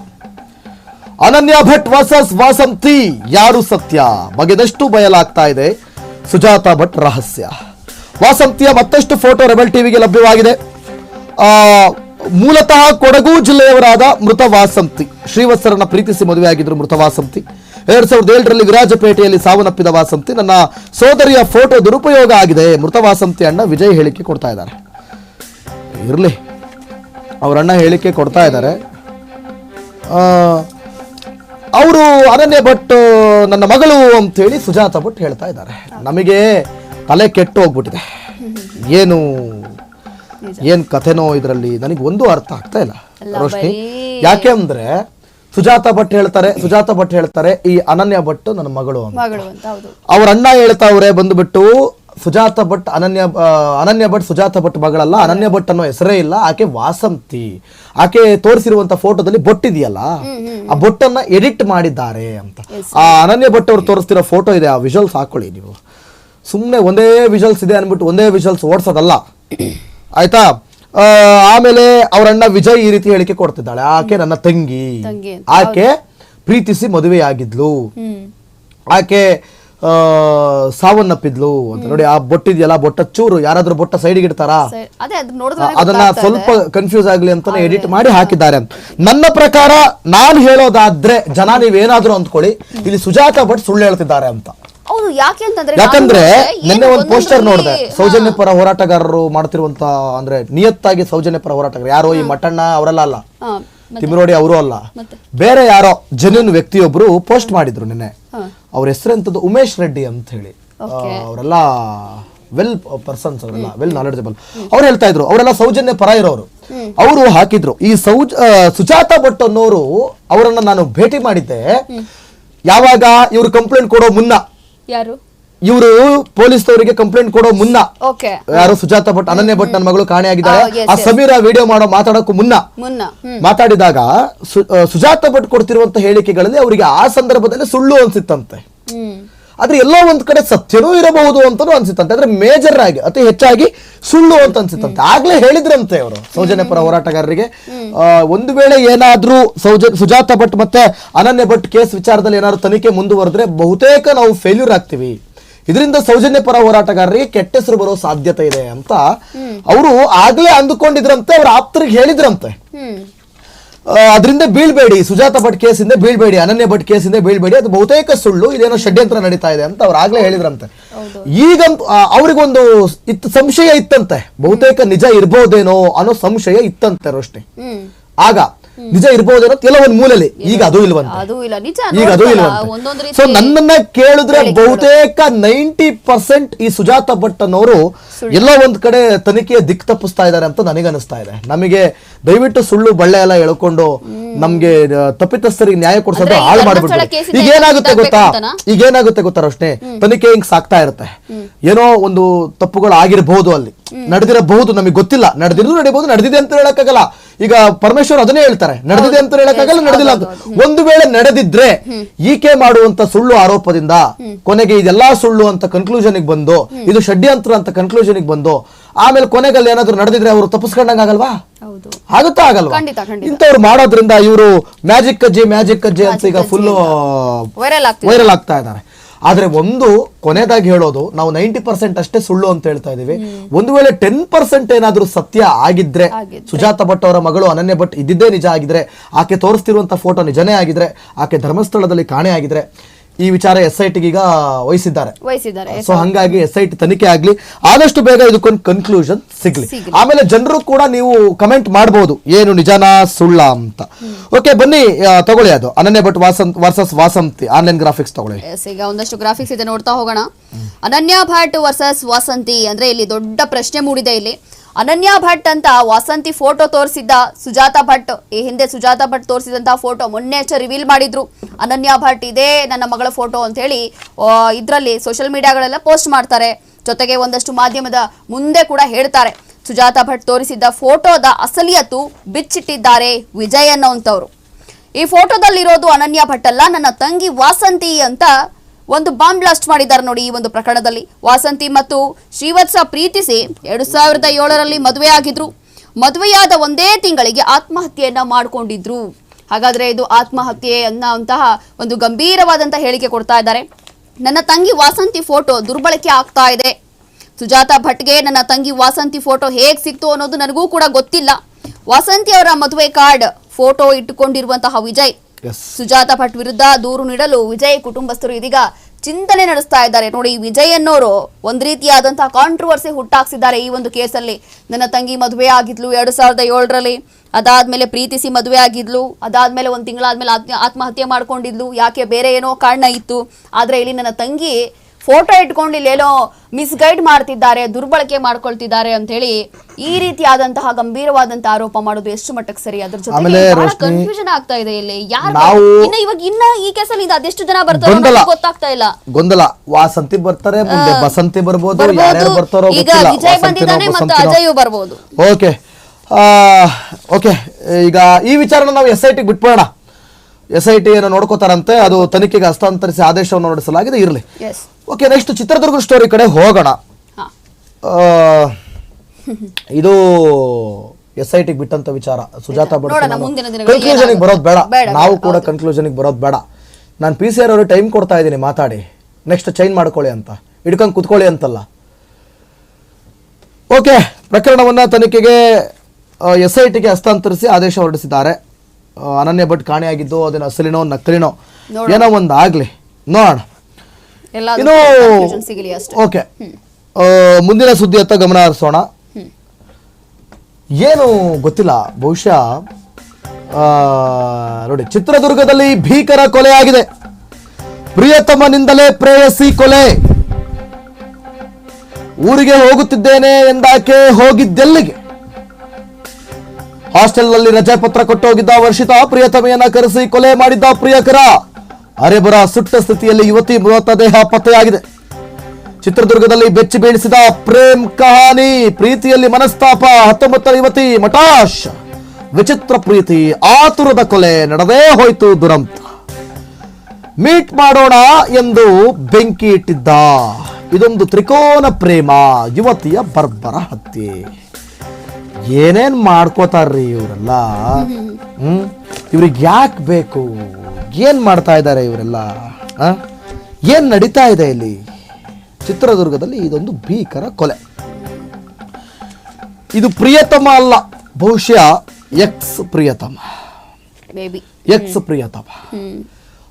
ಅನನ್ಯ ಭಟ್ ವರ್ಸಸ್ ವಾಸಂತಿ, ಯಾರು ಸತ್ಯ? ಬಗೆದಷ್ಟು ಬಯಲಾಗ್ತಾ ಇದೆ. ಸುಜಾತಾ ಭಟ್ ರಹಸ್ಯ. ವಾಸಂತಿಯ ಮತ್ತಷ್ಟು ಫೋಟೋ ರೆಬಲ್ ಟಿವಿಗೆ ಲಭ್ಯವಾಗಿದೆ. ಮೂಲತಃ ಕೊಡಗು ಜಿಲ್ಲೆಯವರಾದ ಮೃತ ವಾಸಂತಿ. ಶ್ರೀವತ್ಸರನ್ನ ಪ್ರೀತಿಸಿ ಮದುವೆಯಾಗಿದ್ದರು ಮೃತ ವಾಸಂತಿ. ಎರಡ್ ಸಾವಿರದ ಏಳರಲ್ಲಿ ವಿರಾಜಪೇಟೆಯಲ್ಲಿ ಸಾವನ್ನಪ್ಪಿದ ವಾಸಂತಿ. ನನ್ನ ಸೋದರಿಯ ಫೋಟೋ ದುರುಪಯೋಗ ಆಗಿದೆ. ಮೃತ ವಾಸಂತಿ ಅಣ್ಣ ವಿಜಯ್ ಹೇಳಿಕೆ ಕೊಡ್ತಾ ಇದ್ದಾರೆ. ಇರಲಿ. ಅವರಣ್ಣ ಹೇಳಿಕೆ ಕೊಡ್ತಾ ಇದ್ದಾರೆ. ಅವರು ಅನನ್ಯ ಭಟ್ ನನ್ನ ಮಗಳು ಅಂತೇಳಿ ಸುಜಾತ ಭಟ್ ಹೇಳ್ತಾ ಇದ್ದಾರೆ. ನಮಗೆ ತಲೆ ಕೆಟ್ಟು ಹೋಗ್ಬಿಟ್ಟಿದೆ. ಏನು ಏನು ಕಥೆನೋ ಇದರಲ್ಲಿ ನನಗೆ ಒಂದು ಅರ್ಥ ಆಗ್ತಾ ಇಲ್ಲ ರೋಶ್ನಿ ಯಾಕೆ ಅಂದ್ರೆ ಸುಜಾತ ಭಟ್ ಹೇಳ್ತಾರೆ ಸುಜಾತ ಭಟ್ ಹೇಳ್ತಾರೆ ಈ ಅನನ್ಯ ಭಟ್ ನನ್ನ ಮಗಳು ಅಂತ. ಅಂತ ಅವ್ರ ಅಣ್ಣ ಹೇಳ್ತಾವ್ರೆ ಬಂದ್ಬಿಟ್ಟು ಸುಜಾತ ಭಟ್ ಅನನ್ಯ ಅನನ್ಯ ಭಟ್ ಸುಜಾತ ಭಟ್ ಮಗಳಲ್ಲ ಅನನ್ಯ ಭಟ್ ಅನ್ನೋ ಹೆಸರೇ ಇಲ್ಲ ಆಕೆ ವಾಸಂತಿ. ಆಕೆ ತೋರಿಸಿರುವಂತ ಫೋಟೋದಲ್ಲಿ ಬೊಟ್ಟಿದೆಯಲ್ಲ? ಆ ಬೊಟ್ಟನ್ನ ಎಡಿಟ್ ಮಾಡಿದ್ದಾರೆ ಅಂತ. ಆ ಅನನ್ಯ ಭಟ್ ಅವರು ತೋರಿಸ್ತಿರೋ ಫೋಟೋ ಇದೆ ಆ ವಿಜುವಲ್ಸ್ ಹಾಕೊಳ್ಳಿ ನೀವು. ಸುಮ್ಮನೆ ಒಂದೇ ವಿಜುವಲ್ಸ್ ಇದೆ ಅನ್ಬಿಟ್ಟು ಒಂದೇ ವಿಜುವಲ್ಸ್ ಓಡಿಸೋದಲ್ಲ. (coughs) ಆಯ್ತಾ? ಆಮೇಲೆ ಅವರಣ್ಣ ಅಣ್ಣ ವಿಜಯ್ ಈ ರೀತಿ ಹೇಳಿಕೆ ಕೊಡ್ತಿದ್ದಾಳೆ ಆಕೆ ನನ್ನ ತಂಗಿ. ಆಕೆ ಪ್ರೀತಿಸಿ ಮದುವೆ ಆಗಿದ್ಲು ಆಕೆ ಸಾವನ್ನಪ್ಪಿದ್ಲು ಅಂತ. ನೋಡಿ ಆ ಬೊಟ್ಟಿದ್ಯಲ್ಲ ಬೊಟ್ಟ ಚೂರು ಯಾರಾದ್ರೂ ಬೊಟ್ಟ ಸೈಡ್ಗೆ ಇಡ್ತಾರಾ? ಅದನ್ನ ಸ್ವಲ್ಪ ಕನ್ಫ್ಯೂಸ್ ಆಗ್ಲಿ ಅಂತಾನೆ ಎಡಿಟ್ ಮಾಡಿ ಹಾಕಿದ್ದಾರೆ ಅಂತ. ನನ್ನ ಪ್ರಕಾರ ನಾನು ಹೇಳೋದಾದ್ರೆ ಜನ ನೀವೇನಾದ್ರೂ ಅಂದ್ಕೊಳ್ಳಿ ಇಲ್ಲಿ ಸುಜಾತ ಭಟ್ ಸುಳ್ಳು ಹೇಳ್ತಿದ್ದಾರೆ ಅಂತ. ಯಾಕಂದ್ರೆ ನಾನು ನಿನ್ನೆ ಒಂದು ಪೋಸ್ಟರ್ ನೋಡಿದೆ. ಸೌಜನ್ಯ ಪರ ಹೋರಾಟಗಾರರು ಮಾಡ್ತಿರುವಂತ ಅಂದ್ರೆ ನಿಯತ್ತಾಗಿ ಸೌಜನ್ಯ ಪರ ಹೋರಾಟಗಾರ. ಯಾರೋ ಈ ಮಟ್ಟಣ್ಣ ಅವರೆಲ್ಲ ಅಲ್ಲ. ತಿಮ್ರೋಡಿ ಅವರು ಅಲ್ಲ? ಬೇರೆ ಯಾರೋ ಜೆನ್ಯೂನ್ ವ್ಯಕ್ತಿಯೊಬ್ರು ಪೋಸ್ಟ್ ಮಾಡಿದ್ರು ನಿನ್ನೆ. ಅವ್ರ ಹೆಸರೆಂತದ್ದು ಉಮೇಶ್ ರೆಡ್ಡಿ ಅಂತ ಹೇಳಿ. ಅವರೆಲ್ಲ ವೆಲ್ ಪರ್ಸನ್ಸ್ ಅವರೆಲ್ಲ ವೆಲ್ ನಾಲೆಡ್ಜಬಲ್ ಅವ್ರು ಹೇಳ್ತಾ ಇದ್ರು ಅವರೆಲ್ಲ ಸೌಜನ್ಯ ಪರ ಇರೋರು. ಅವರು ಹಾಕಿದ್ರು ಈ ಸೌಜ್ ಸುಜಾತ ಭಟ್ ಅನ್ನೋರು ಅವರನ್ನ ನಾನು ಭೇಟಿ ಮಾಡಿದ್ದೆ. ಯಾವಾಗ ಇವರು ಕಂಪ್ಲೇಂಟ್ ಕೊಡೋ ಮುನ್ನ? ಯಾರು? ಇವರು ಪೊಲೀಸ್ನವರಿಗೆ ಕಂಪ್ಲೇಂಟ್ ಕೊಡೋ ಮುನ್ನ. ಯಾರು ಸುಜಾತ ಭಟ್ ಅನನ್ಯ ಭಟ್ ನನ್ನ ಮಗಳು ಕಾಣೆಯಾಗಿದ್ದಾರೆ ಆ, yes, ಆ ಸಮೀರ ವಿಡಿಯೋ ಮಾಡೋ ಮಾತಾಡೋಕ್ಕೂ ಮುನ್ನ ಮುನ್ನ ಮಾತಾಡಿದಾಗ ಸುಜಾತ ಭಟ್ ಕೊಡ್ತಿರುವಂತ ಹೇಳಿಕೆಗಳಲ್ಲಿ ಅವರಿಗೆ ಆ ಸಂದರ್ಭದಲ್ಲಿ ಸುಳ್ಳು ಅನ್ಸಿತ್ತಂತೆ. ಆದ್ರೆ ಎಲ್ಲೋ ಒಂದ್ ಕಡೆ ಸತ್ಯನೂ ಇರಬಹುದು ಅಂತಾನು ಅನ್ಸಿತ್ತಂತೆ. ಅಂದ್ರೆ ಮೇಜರ್ ಆಗಿ ಅತಿ ಹೆಚ್ಚಾಗಿ ಸುಳ್ಳು ಅಂತ ಅನ್ಸಿತ್ತಂತೆ. ಆಗ್ಲೇ ಹೇಳಿದ್ರಂತೆ ಅವರು ಸೌಜನ್ಯ ಪರ ಹೋರಾಟಗಾರರಿಗೆ. ಒಂದು ವೇಳೆ ಏನಾದ್ರೂ ಸೌಜ ಸುಜಾತ ಭಟ್ ಮತ್ತೆ ಅನನ್ಯ ಭಟ್ ಕೇಸ್ ವಿಚಾರದಲ್ಲಿ ಏನಾದ್ರು ತನಿಖೆ ಮುಂದುವರೆದ್ರೆ ಬಹುತೇಕ ನಾವು ಫೇಲ್ಯೂರ್ ಆಗ್ತೀವಿ. ಇದರಿಂದ ಸೌಜನ್ಯ ಪರ ಹೋರಾಟಗಾರರಿಗೆ ಕೆಟ್ಟ ಹೆಸರು ಬರೋ ಸಾಧ್ಯತೆ ಇದೆ ಅಂತ ಅವರು ಆಗ್ಲೇ ಅಂದುಕೊಂಡಿದ್ರಂತೆ ಅವ್ರ ಆಪ್ತರಿಗೆ ಹೇಳಿದ್ರಂತೆ. ಅದರಿಂದ ಬೀಳ್ಬೇಡಿ. ಸುಜಾತ ಭಟ್ ಕೇಸಿಂದ ಬೀಳ್ಬೇಡಿ ಅನನ್ಯ ಭಟ್ ಕೇಸಿಂದ ಬೀಳ್ಬೇಡಿ ಅದು ಬಹುತೇಕ ಸುಳ್ಳು ಇದೇನೋ ಷಡ್ಯಂತ್ರ ನಡೀತಾ ಇದೆ ಅಂತ ಅವ್ರು ಆಗ್ಲೇ ಹೇಳಿದ್ರಂತೆ. ಈಗಂತ ಆ, ಅವ್ರಿಗೊಂದು ಇತ್ತು ಸಂಶಯ ಇತ್ತಂತೆ. ಬಹುತೇಕ ನಿಜ ಇರ್ಬೋದೇನೋ ಅನ್ನೋ ಸಂಶಯ ಇತ್ತಂತೆ ಅಷ್ಟೇ ಆಗ ನಿಜ ಇರಬಹುದು ಅನ್ನೋ ಕೆಲವೊಂದು ಮೂಲಲ್ಲಿ. ಈಗ ಅದು ಇಲ್ವಂತ. ಈಗ ಅದು ಇಲ್ವಂತ. ಸೊ ನನ್ನನ್ನ ಕೇಳಿದ್ರೆ ಬಹುತೇಕ ನೈಂಟಿ ಪರ್ಸೆಂಟ್ ಈ ಸುಜಾತ ಭಟ್ ಅನ್ನೋರು ಎಲ್ಲ ಒಂದ್ ಕಡೆ ತನಿಖೆಯ ದಿಕ್ ತಪ್ಪಿಸ್ತಾ ಇದ್ದಾರೆ ಅಂತ ನನಗೆ ಅನಿಸ್ತಾ ಇದೆ. ನಮಗೆ ದಯವಿಟ್ಟು ಸುಳ್ಳು ಬಳ್ಳೆ ಎಲ್ಲ ಎಳ್ಕೊಂಡು ನಮ್ಗೆ ತಪ್ಪಿತಸ್ಥರಿಗೆ ನ್ಯಾಯ ಕೊಡ್ಸೋದು ಹಾಳು ಮಾಡ್ಬಿಡ್ತಾರೆ ಈಗ ಏನಾಗುತ್ತೆ ಗೊತ್ತಾ? ಈಗ ಏನಾಗುತ್ತೆ ಗೊತ್ತಾ ರೋಶ್ನಿ? ತನಿಖೆ ಹಿಂಗ್ ಸಾಕ್ತಾ ಇರುತ್ತೆ. ಏನೋ ಒಂದು ತಪ್ಪುಗಳು ಆಗಿರಬಹುದು ಅಲ್ಲಿ. ನಡೆದಿರಬಹುದು ನಮಗೆ ಗೊತ್ತಿಲ್ಲ. ನಡೆದಿರೋದು ನಡೆಯಬಹುದು ನಡೆದಿದೆ ಅಂತ ಹೇಳಕ್ಕಾಗಲ್ಲ. ಈಗ ಪರಮೇಶ್ವರ್ ಅದನ್ನೇ ಹೇಳ್ತಾರೆ. ನಡೆದಿದೆ ಅಂತ ಹೇಳಕ್ಕಾಗಲ್ಲ ನಡೆದಿಲ್ಲ ಅಂತ. ಒಂದು ವೇಳೆ ನಡೆದಿದ್ರೆ ಈಕೆ ಮಾಡುವಂತ ಸುಳ್ಳು ಆರೋಪದಿಂದ ಕೊನೆಗೆ ಇದೆಲ್ಲಾ ಸುಳ್ಳು ಅಂತ ಕನ್ಕ್ಲೂಷನ್ ಬಂದು ಇದು ಷಡ್ಯಂತ್ರ ಅಂತ ಕನ್ಕ್ಲೂಷನ್ ಬಂದು ಆಮೇಲೆ ಕೊನೆಗಲ್ಲಿ ಏನಾದ್ರು ನಡೆದಿದ್ರೆ ಅವರು ತಪ್ಪಿಸ್ಕೊಂಡಂಗ ಆಗಲ್ವಾ? ಆಗುತ್ತಾ ಆಗಲ್ವಾ. ಇಂಥವ್ರು ಮಾಡೋದ್ರಿಂದ ಇವರು ಮ್ಯಾಜಿಕ್ ಅಜ್ಜಿ ಮ್ಯಾಜಿಕ್ ಅಜ್ಜಿ ಅಂತ ಈಗ ಫುಲ್ ವೈರಲ್ ಆಗ್ತಾ ಇದ್ದಾರೆ. ಆದ್ರೆ ಒಂದು ಕೊನೆದಾಗಿ ಹೇಳೋದು ನಾವು ನೈಂಟಿ ಪರ್ಸೆಂಟ್ ಅಷ್ಟೇ ಸುಳ್ಳು ಅಂತ ಹೇಳ್ತಾ ಇದೀವಿ ಒಂದು ವೇಳೆ ಟೆನ್ ಪರ್ಸೆಂಟ್ ಏನಾದ್ರೂ ಸತ್ಯ ಆಗಿದ್ರೆ ಆಗಿದ್ರೆ. ಸುಜಾತ ಭಟ್ ಅವರ ಮಗಳು ಅನನ್ಯ ಭಟ್ ಇದ್ದಿದ್ದೇ ನಿಜ ಆಗಿದ್ರೆ ಆಕೆ ತೋರಿಸ್ತಿರುವಂತ ಫೋಟೋ ನಿಜನೇ ಆಗಿದ್ರೆ ಆಕೆ ಧರ್ಮಸ್ಥಳದಲ್ಲಿ ಕಾಣೆ ಆಗಿದ್ರೆ ಈ ವಿಚಾರ ಎಸ್ ಐ ಟಿಗೆ ಈಗ ವಹಿಸಿದ್ದಾರೆ. ವಹಿಸಿದ್ದಾರೆ ಸೊ ಹಂಗಾಗಿ ಎಸ್ ಐ ಟಿ ತನಿಖೆ ಆಗ್ಲಿ ಆದಷ್ಟು ಬೇಗ ಇದಕ್ಕೊಂದು ಕನ್ಕ್ಲೂಷನ್ ಸಿಗ್ಲಿ. ಆಮೇಲೆ ಜನರು ಕೂಡ ನೀವು ಕಮೆಂಟ್ ಮಾಡಬಹುದು ಏನು ನಿಜಾನ ಸುಳ್ಳ ಅಂತ. ಓಕೆ ಬನ್ನಿ ತಗೊಳ್ಳಿ ಅದು. Ananya Bhat Vasanth versus Vasanthi online graphics ತಗೊಳ್ಳಿ. ಈಗ ಒಂದಷ್ಟು ಗ್ರಾಫಿಕ್ಸ್ ಇದೆ ನೋಡ್ತಾ ಹೋಗೋಣ. ಅನನ್ಯ ಭಟ್ ವರ್ಸಸ್ ವಾಸಂತಿ ಅಂದ್ರೆ ಇಲ್ಲಿ ದೊಡ್ಡ ಪ್ರಶ್ನೆ ಮೂಡಿದೆ ಇಲ್ಲಿ. ಅನನ್ಯ ಭಟ್ ಅಂತ ವಾಸಂತಿ ಫೋಟೋ ತೋರಿಸಿದ್ದ ಸುಜಾತಾ ಭಟ್. ಈ ಹಿಂದೆ ಸುಜಾತಾ ಭಟ್ ತೋರಿಸಿದಂತಹ ಫೋಟೋ ಮೊನ್ನೆ ಅಷ್ಟೇ ರಿವೀಲ್ ಮಾಡಿದ್ರು. ಅನನ್ಯ ಭಟ್ ಇದೇ ನನ್ನ ಮಗಳ ಫೋಟೋ ಅಂತ ಹೇಳಿ ಇದರಲ್ಲಿ ಸೋಷಿಯಲ್ ಮೀಡಿಯಾಗಳೆಲ್ಲ ಪೋಸ್ಟ್ ಮಾಡ್ತಾರೆ. ಜೊತೆಗೆ ಒಂದಷ್ಟು ಮಾಧ್ಯಮದ ಮುಂದೆ ಕೂಡ ಹೇಳ್ತಾರೆ. ಸುಜಾತಾ ಭಟ್ ತೋರಿಸಿದ್ದ ಫೋಟೋದ ಅಸಲಿಯತ್ತು ಬಿಚ್ಚಿಟ್ಟಿದ್ದಾರೆ ವಿಜಯ್ ಅನ್ನೋಂಥವ್ರು. ಈ ಫೋಟೋದಲ್ಲಿರೋದು ಅನನ್ಯ ಭಟ್ ಅಲ್ಲ, ನನ್ನ ತಂಗಿ ವಾಸಂತಿ ಅಂತ ಒಂದು ಬಾಂಬ್ ಬ್ಲಾಸ್ಟ್ ಮಾಡಿದ್ದಾರೆ ನೋಡಿ ಈ ಒಂದು ಪ್ರಕರಣದಲ್ಲಿ. ವಾಸಂತಿ ಮತ್ತು ಶ್ರೀವತ್ಸ ಪ್ರೀತಿಸಿ ಎರಡು ಸಾವಿರದ ಏಳರಲ್ಲಿ ಮದುವೆ ಆಗಿದ್ರು. ಮದುವೆಯಾದ ಒಂದೇ ತಿಂಗಳಿಗೆ ಆತ್ಮಹತ್ಯೆಯನ್ನ ಮಾಡಿಕೊಂಡಿದ್ರು. ಹಾಗಾದ್ರೆ ಇದು ಆತ್ಮಹತ್ಯೆ ಅನ್ನೋಂತಹ ಒಂದು ಗಂಭೀರವಾದಂತಹ ಹೇಳಿಕೆ ಕೊಡ್ತಾ ಇದ್ದಾರೆ. ನನ್ನ ತಂಗಿ ವಾಸಂತಿ ಫೋಟೋ ದುರ್ಬಳಕೆ ಆಗ್ತಾ ಇದೆ. ಸುಜಾತಾ ಭಟ್ಗೆ ನನ್ನ ತಂಗಿ ವಾಸಂತಿ ಫೋಟೋ ಹೇಗ್ ಸಿಕ್ತು ಅನ್ನೋದು ನನಗೂ ಕೂಡ ಗೊತ್ತಿಲ್ಲ. ವಾಸಂತಿ ಅವರ ಮದುವೆ ಕಾರ್ಡ್ ಫೋಟೋ ಇಟ್ಟುಕೊಂಡಿರುವಂತಹ ವಿಜಯ್ ಸುಜಾತ ಭಟ್ ವಿರುದ್ಧ ದೂರು ನೀಡಲು ವಿಜಯ್ ಕುಟುಂಬಸ್ಥರು ಇದೀಗ ಚಿಂತನೆ ನಡೆಸ್ತಾ ಇದ್ದಾರೆ. ನೋಡಿ ವಿಜಯ್ ಅನ್ನೋರು ಒಂದ್ ರೀತಿಯಾದಂತಹ ಕಾಂಟ್ರವರ್ಸಿ ಹುಟ್ಟಾಕ್ಸಿದ್ದಾರೆ ಈ ಒಂದು ಕೇಸಲ್ಲಿ. ನನ್ನ ತಂಗಿ ಮದುವೆ ಆಗಿದ್ಲು ಎರಡು ಸಾವಿರದ ಏಳರಲ್ಲಿ. ಅದಾದ್ಮೇಲೆ ಪ್ರೀತಿಸಿ ಮದುವೆ ಆಗಿದ್ಲು. ಅದಾದ್ಮೇಲೆ ಒಂದ್ ತಿಂಗಳಾದ್ಮೇಲೆ ಆತ್ಮ, ಆತ್ಮಹತ್ಯೆ ಮಾಡ್ಕೊಂಡಿದ್ಲು. ಯಾಕೆ ಬೇರೆ ಏನೋ ಕಾರಣ ಇತ್ತು. ಆದ್ರೆ ಇಲ್ಲಿ ನನ್ನ ತಂಗಿ ಫೋಟೋ ಇಟ್ಕೊಂಡು ಇಲ್ಲೇನೋ ಮಿಸ್ ಮಿಸ್ಗೈಡ್ ಮಾಡ್ತಿದ್ದಾರೆ ದುರ್ಬಳಕೆ ಮಾಡ್ಕೊಳ್ತಿದ್ದಾರೆ ಅಂತ ಹೇಳಿ ಈ ರೀತಿಯಾದಂತಹ ಗಂಭೀರವಾದಂತಹ ಆರೋಪ ಮಾಡೋದು ಎಷ್ಟು ಮಟ್ಟಕ್ಕೆ ಸರಿ? ಅದ್ರ ಜೊತೆ ಕನ್ಫ್ಯೂಷನ್ ಆಗ್ತಾ ಇದೆ ಇಲ್ಲಿ. ಯಾರು ಇನ್ನ ಇವಾಗ ಇನ್ನ ಈ ಕೇಸಲ್ಲಿ ಇದು ಅದೆಷ್ಟು ಜನ ಬರ್ತಾರೆ. ಗೊತ್ತಾಗ್ತಾ ಇಲ್ಲ. ಗೊಂದಲ. ವಾಸಂತಿ ಬರ್ತಾರೆ ಮುಂದೆ ಬಸಂತಿ ಬರ್ಬೋದು. ಯಾರ್ಯಾರು ಬರ್ತಾರೋ ಈಗ ವಿಜಯ್ ಬಂದಿದ್ದಾನೆ ಮತ್ತೆ ಅಜಯ್ ಬರ್ಬೋದು. ಓಕೆ. ಓಕೆ. ಈಗ ಈ ವಿಚಾರನ ನಾವು ಎಸ್ ಐ ಟಿಗೆ ಬಿಟ್ಬಿಡೋಣ. ಎಸ್ ಐ ಟಿ ಏನೋ ನೋಡ್ಕೋತಾರಂತೆ. ಅದು ತನಿಖೆಗೆ ಹಸ್ತಾಂತರಿಸಿ ಆದೇಶವನ್ನು ಹೊರಡಿಸಲಾಗಿದೆ. ಇರಲಿ. ಓಕೆ ನೆಕ್ಸ್ಟ್ ಚಿತ್ರದುರ್ಗ ಸ್ಟೋರಿ ಕಡೆ ಹೋಗೋಣ. ಇದು ಎಸ್ ಐ ಟಿಗೆ ಬಿಟ್ಟಂತ ವಿಚಾರ. ಸುಜಾತ ದಿನಗಳಲ್ಲಿ ಕನ್ಕ್ಲೂಷನ್ಗೆ. ಬರೋದು ಬೇಡ. ನಾವು ಕೂಡ ಕನ್ಕ್ಲೂಷನ್ ಕನ್ಕ್ಲೂಷನ್ಗೆ ಬರೋದು ಬೇಡ. ನಾನು ಪಿ ಸಿ ಆರ್ ಅವರು ಟೈಮ್ ಕೊಡ್ತಾ ಇದ್ದೀನಿ ಮಾತಾಡಿ. ನೆಕ್ಸ್ಟ್ ಚೈನ್ ಮಾಡ್ಕೊಳ್ಳಿ ಅಂತ. ಹಿಡ್ಕೊಂಡು ಕುತ್ಕೊಳ್ಳಿ ಅಂತಲ್ಲ. ಓಕೆ ಪ್ರಕರಣವನ್ನ ತನಿಖೆಗೆ ಎಸ್ ಐ ಟಿಗೆ ಹಸ್ತಾಂತರಿಸಿ ಆದೇಶ ಹೊರಡಿಸಿದ್ದಾರೆ. ಅನನ್ಯ ಭಟ್ ಕಾಣೆಯಾಗಿದ್ದು ಅದನ್ನ ಅಸಲಿನೋ ನಕಲಿನೋ. ಏನೋ ಒಂದು ಆಗಲಿ ನೋಡೋಣ. ಇನ್ನು ಓಕೆ ಮುಂದಿನ ಸುದ್ದಿಯತ್ತ ಗಮನ ಹರಿಸೋಣ. ಏನು ಗೊತ್ತಿಲ್ಲ ಬಹುಶಃ ನೋಡಿ ಚಿತ್ರದುರ್ಗದಲ್ಲಿ ಭೀಕರ ಕೊಲೆ ಆಗಿದೆ ಪ್ರಿಯತಮನಿಂದಲೇ ಪ್ರೇಯಸಿ ಕೊಲೆ. ಊರಿಗೆ ಹೋಗುತ್ತಿದ್ದೇನೆ ಎಂದಾಕೆ ಹೋಗಿದ್ದೆಲ್ಲಿಗೆ? ಹಾಸ್ಟೆಲ್ನಲ್ಲಿ ರಜೆ ಪತ್ರ ಕೊಟ್ಟು ಹೋಗಿದ್ದ ವರ್ಷಿತ ಪ್ರಿಯತಮೆಯನ್ನ ಕರೆಸಿ ಕೊಲೆ ಮಾಡಿದ್ದ ಪ್ರಿಯಕರ. ಅರೆಬರ ಸುಟ್ಟ ಸ್ಥಿತಿಯಲ್ಲಿ ಯುವತಿ ಮೃತದೇಹ ಪತ್ತೆಯಾಗಿದೆ. ಚಿತ್ರದುರ್ಗದಲ್ಲಿ ಬೆಚ್ಚಿ ಬೀಳಿಸಿದ ಪ್ರೇಮ್ ಕಹಾನಿ, ಪ್ರೀತಿಯಲ್ಲಿ ಮನಸ್ತಾಪ, ಹತ್ತೊಂಬತ್ತರ ಯುವತಿ ಮಟಾಶ್. ವಿಚಿತ್ರ ಪ್ರೀತಿ, ಆತುರದ ಕೊಲೆ ನಡೆದೇ ಹೋಯ್ತು ದುರಂತ. ಮೀಟ್ ಮಾಡೋಣ ಎಂದು ಬೆಂಕಿ ಇಟ್ಟಿದ್ದ. ಇದೊಂದು ತ್ರಿಕೋನ ಪ್ರೇಮ, ಯುವತಿಯ ಬರ್ಬರ ಹತ್ಯೆ. ಏನೇನ್ ಮಾಡ್ಕೋತಾರ್ರಿ ಇವರೆಲ್ಲ? ಹ್ಮ್? ಇವ್ರಿಗೆ ಯಾಕೆ ಬೇಕು? ಏನ್ ಮಾಡ್ತಾ ಇದ್ದಾರೆ ಇವರೆಲ್ಲ ಆ? ಏನ್ ನಡೀತಾ ಇದೆ ಇಲ್ಲಿ? ಚಿತ್ರದುರ್ಗದಲ್ಲಿ ಇದೊಂದು ಭೀಕರ ಕೊಲೆ. ಇದು ಪ್ರಿಯತಮ ಅಲ್ಲ ಬಹುಶಃ ಎಕ್ಸ್ ಪ್ರಿಯತಮ. ಎಕ್ಸ್ ಪ್ರಿಯತಮ.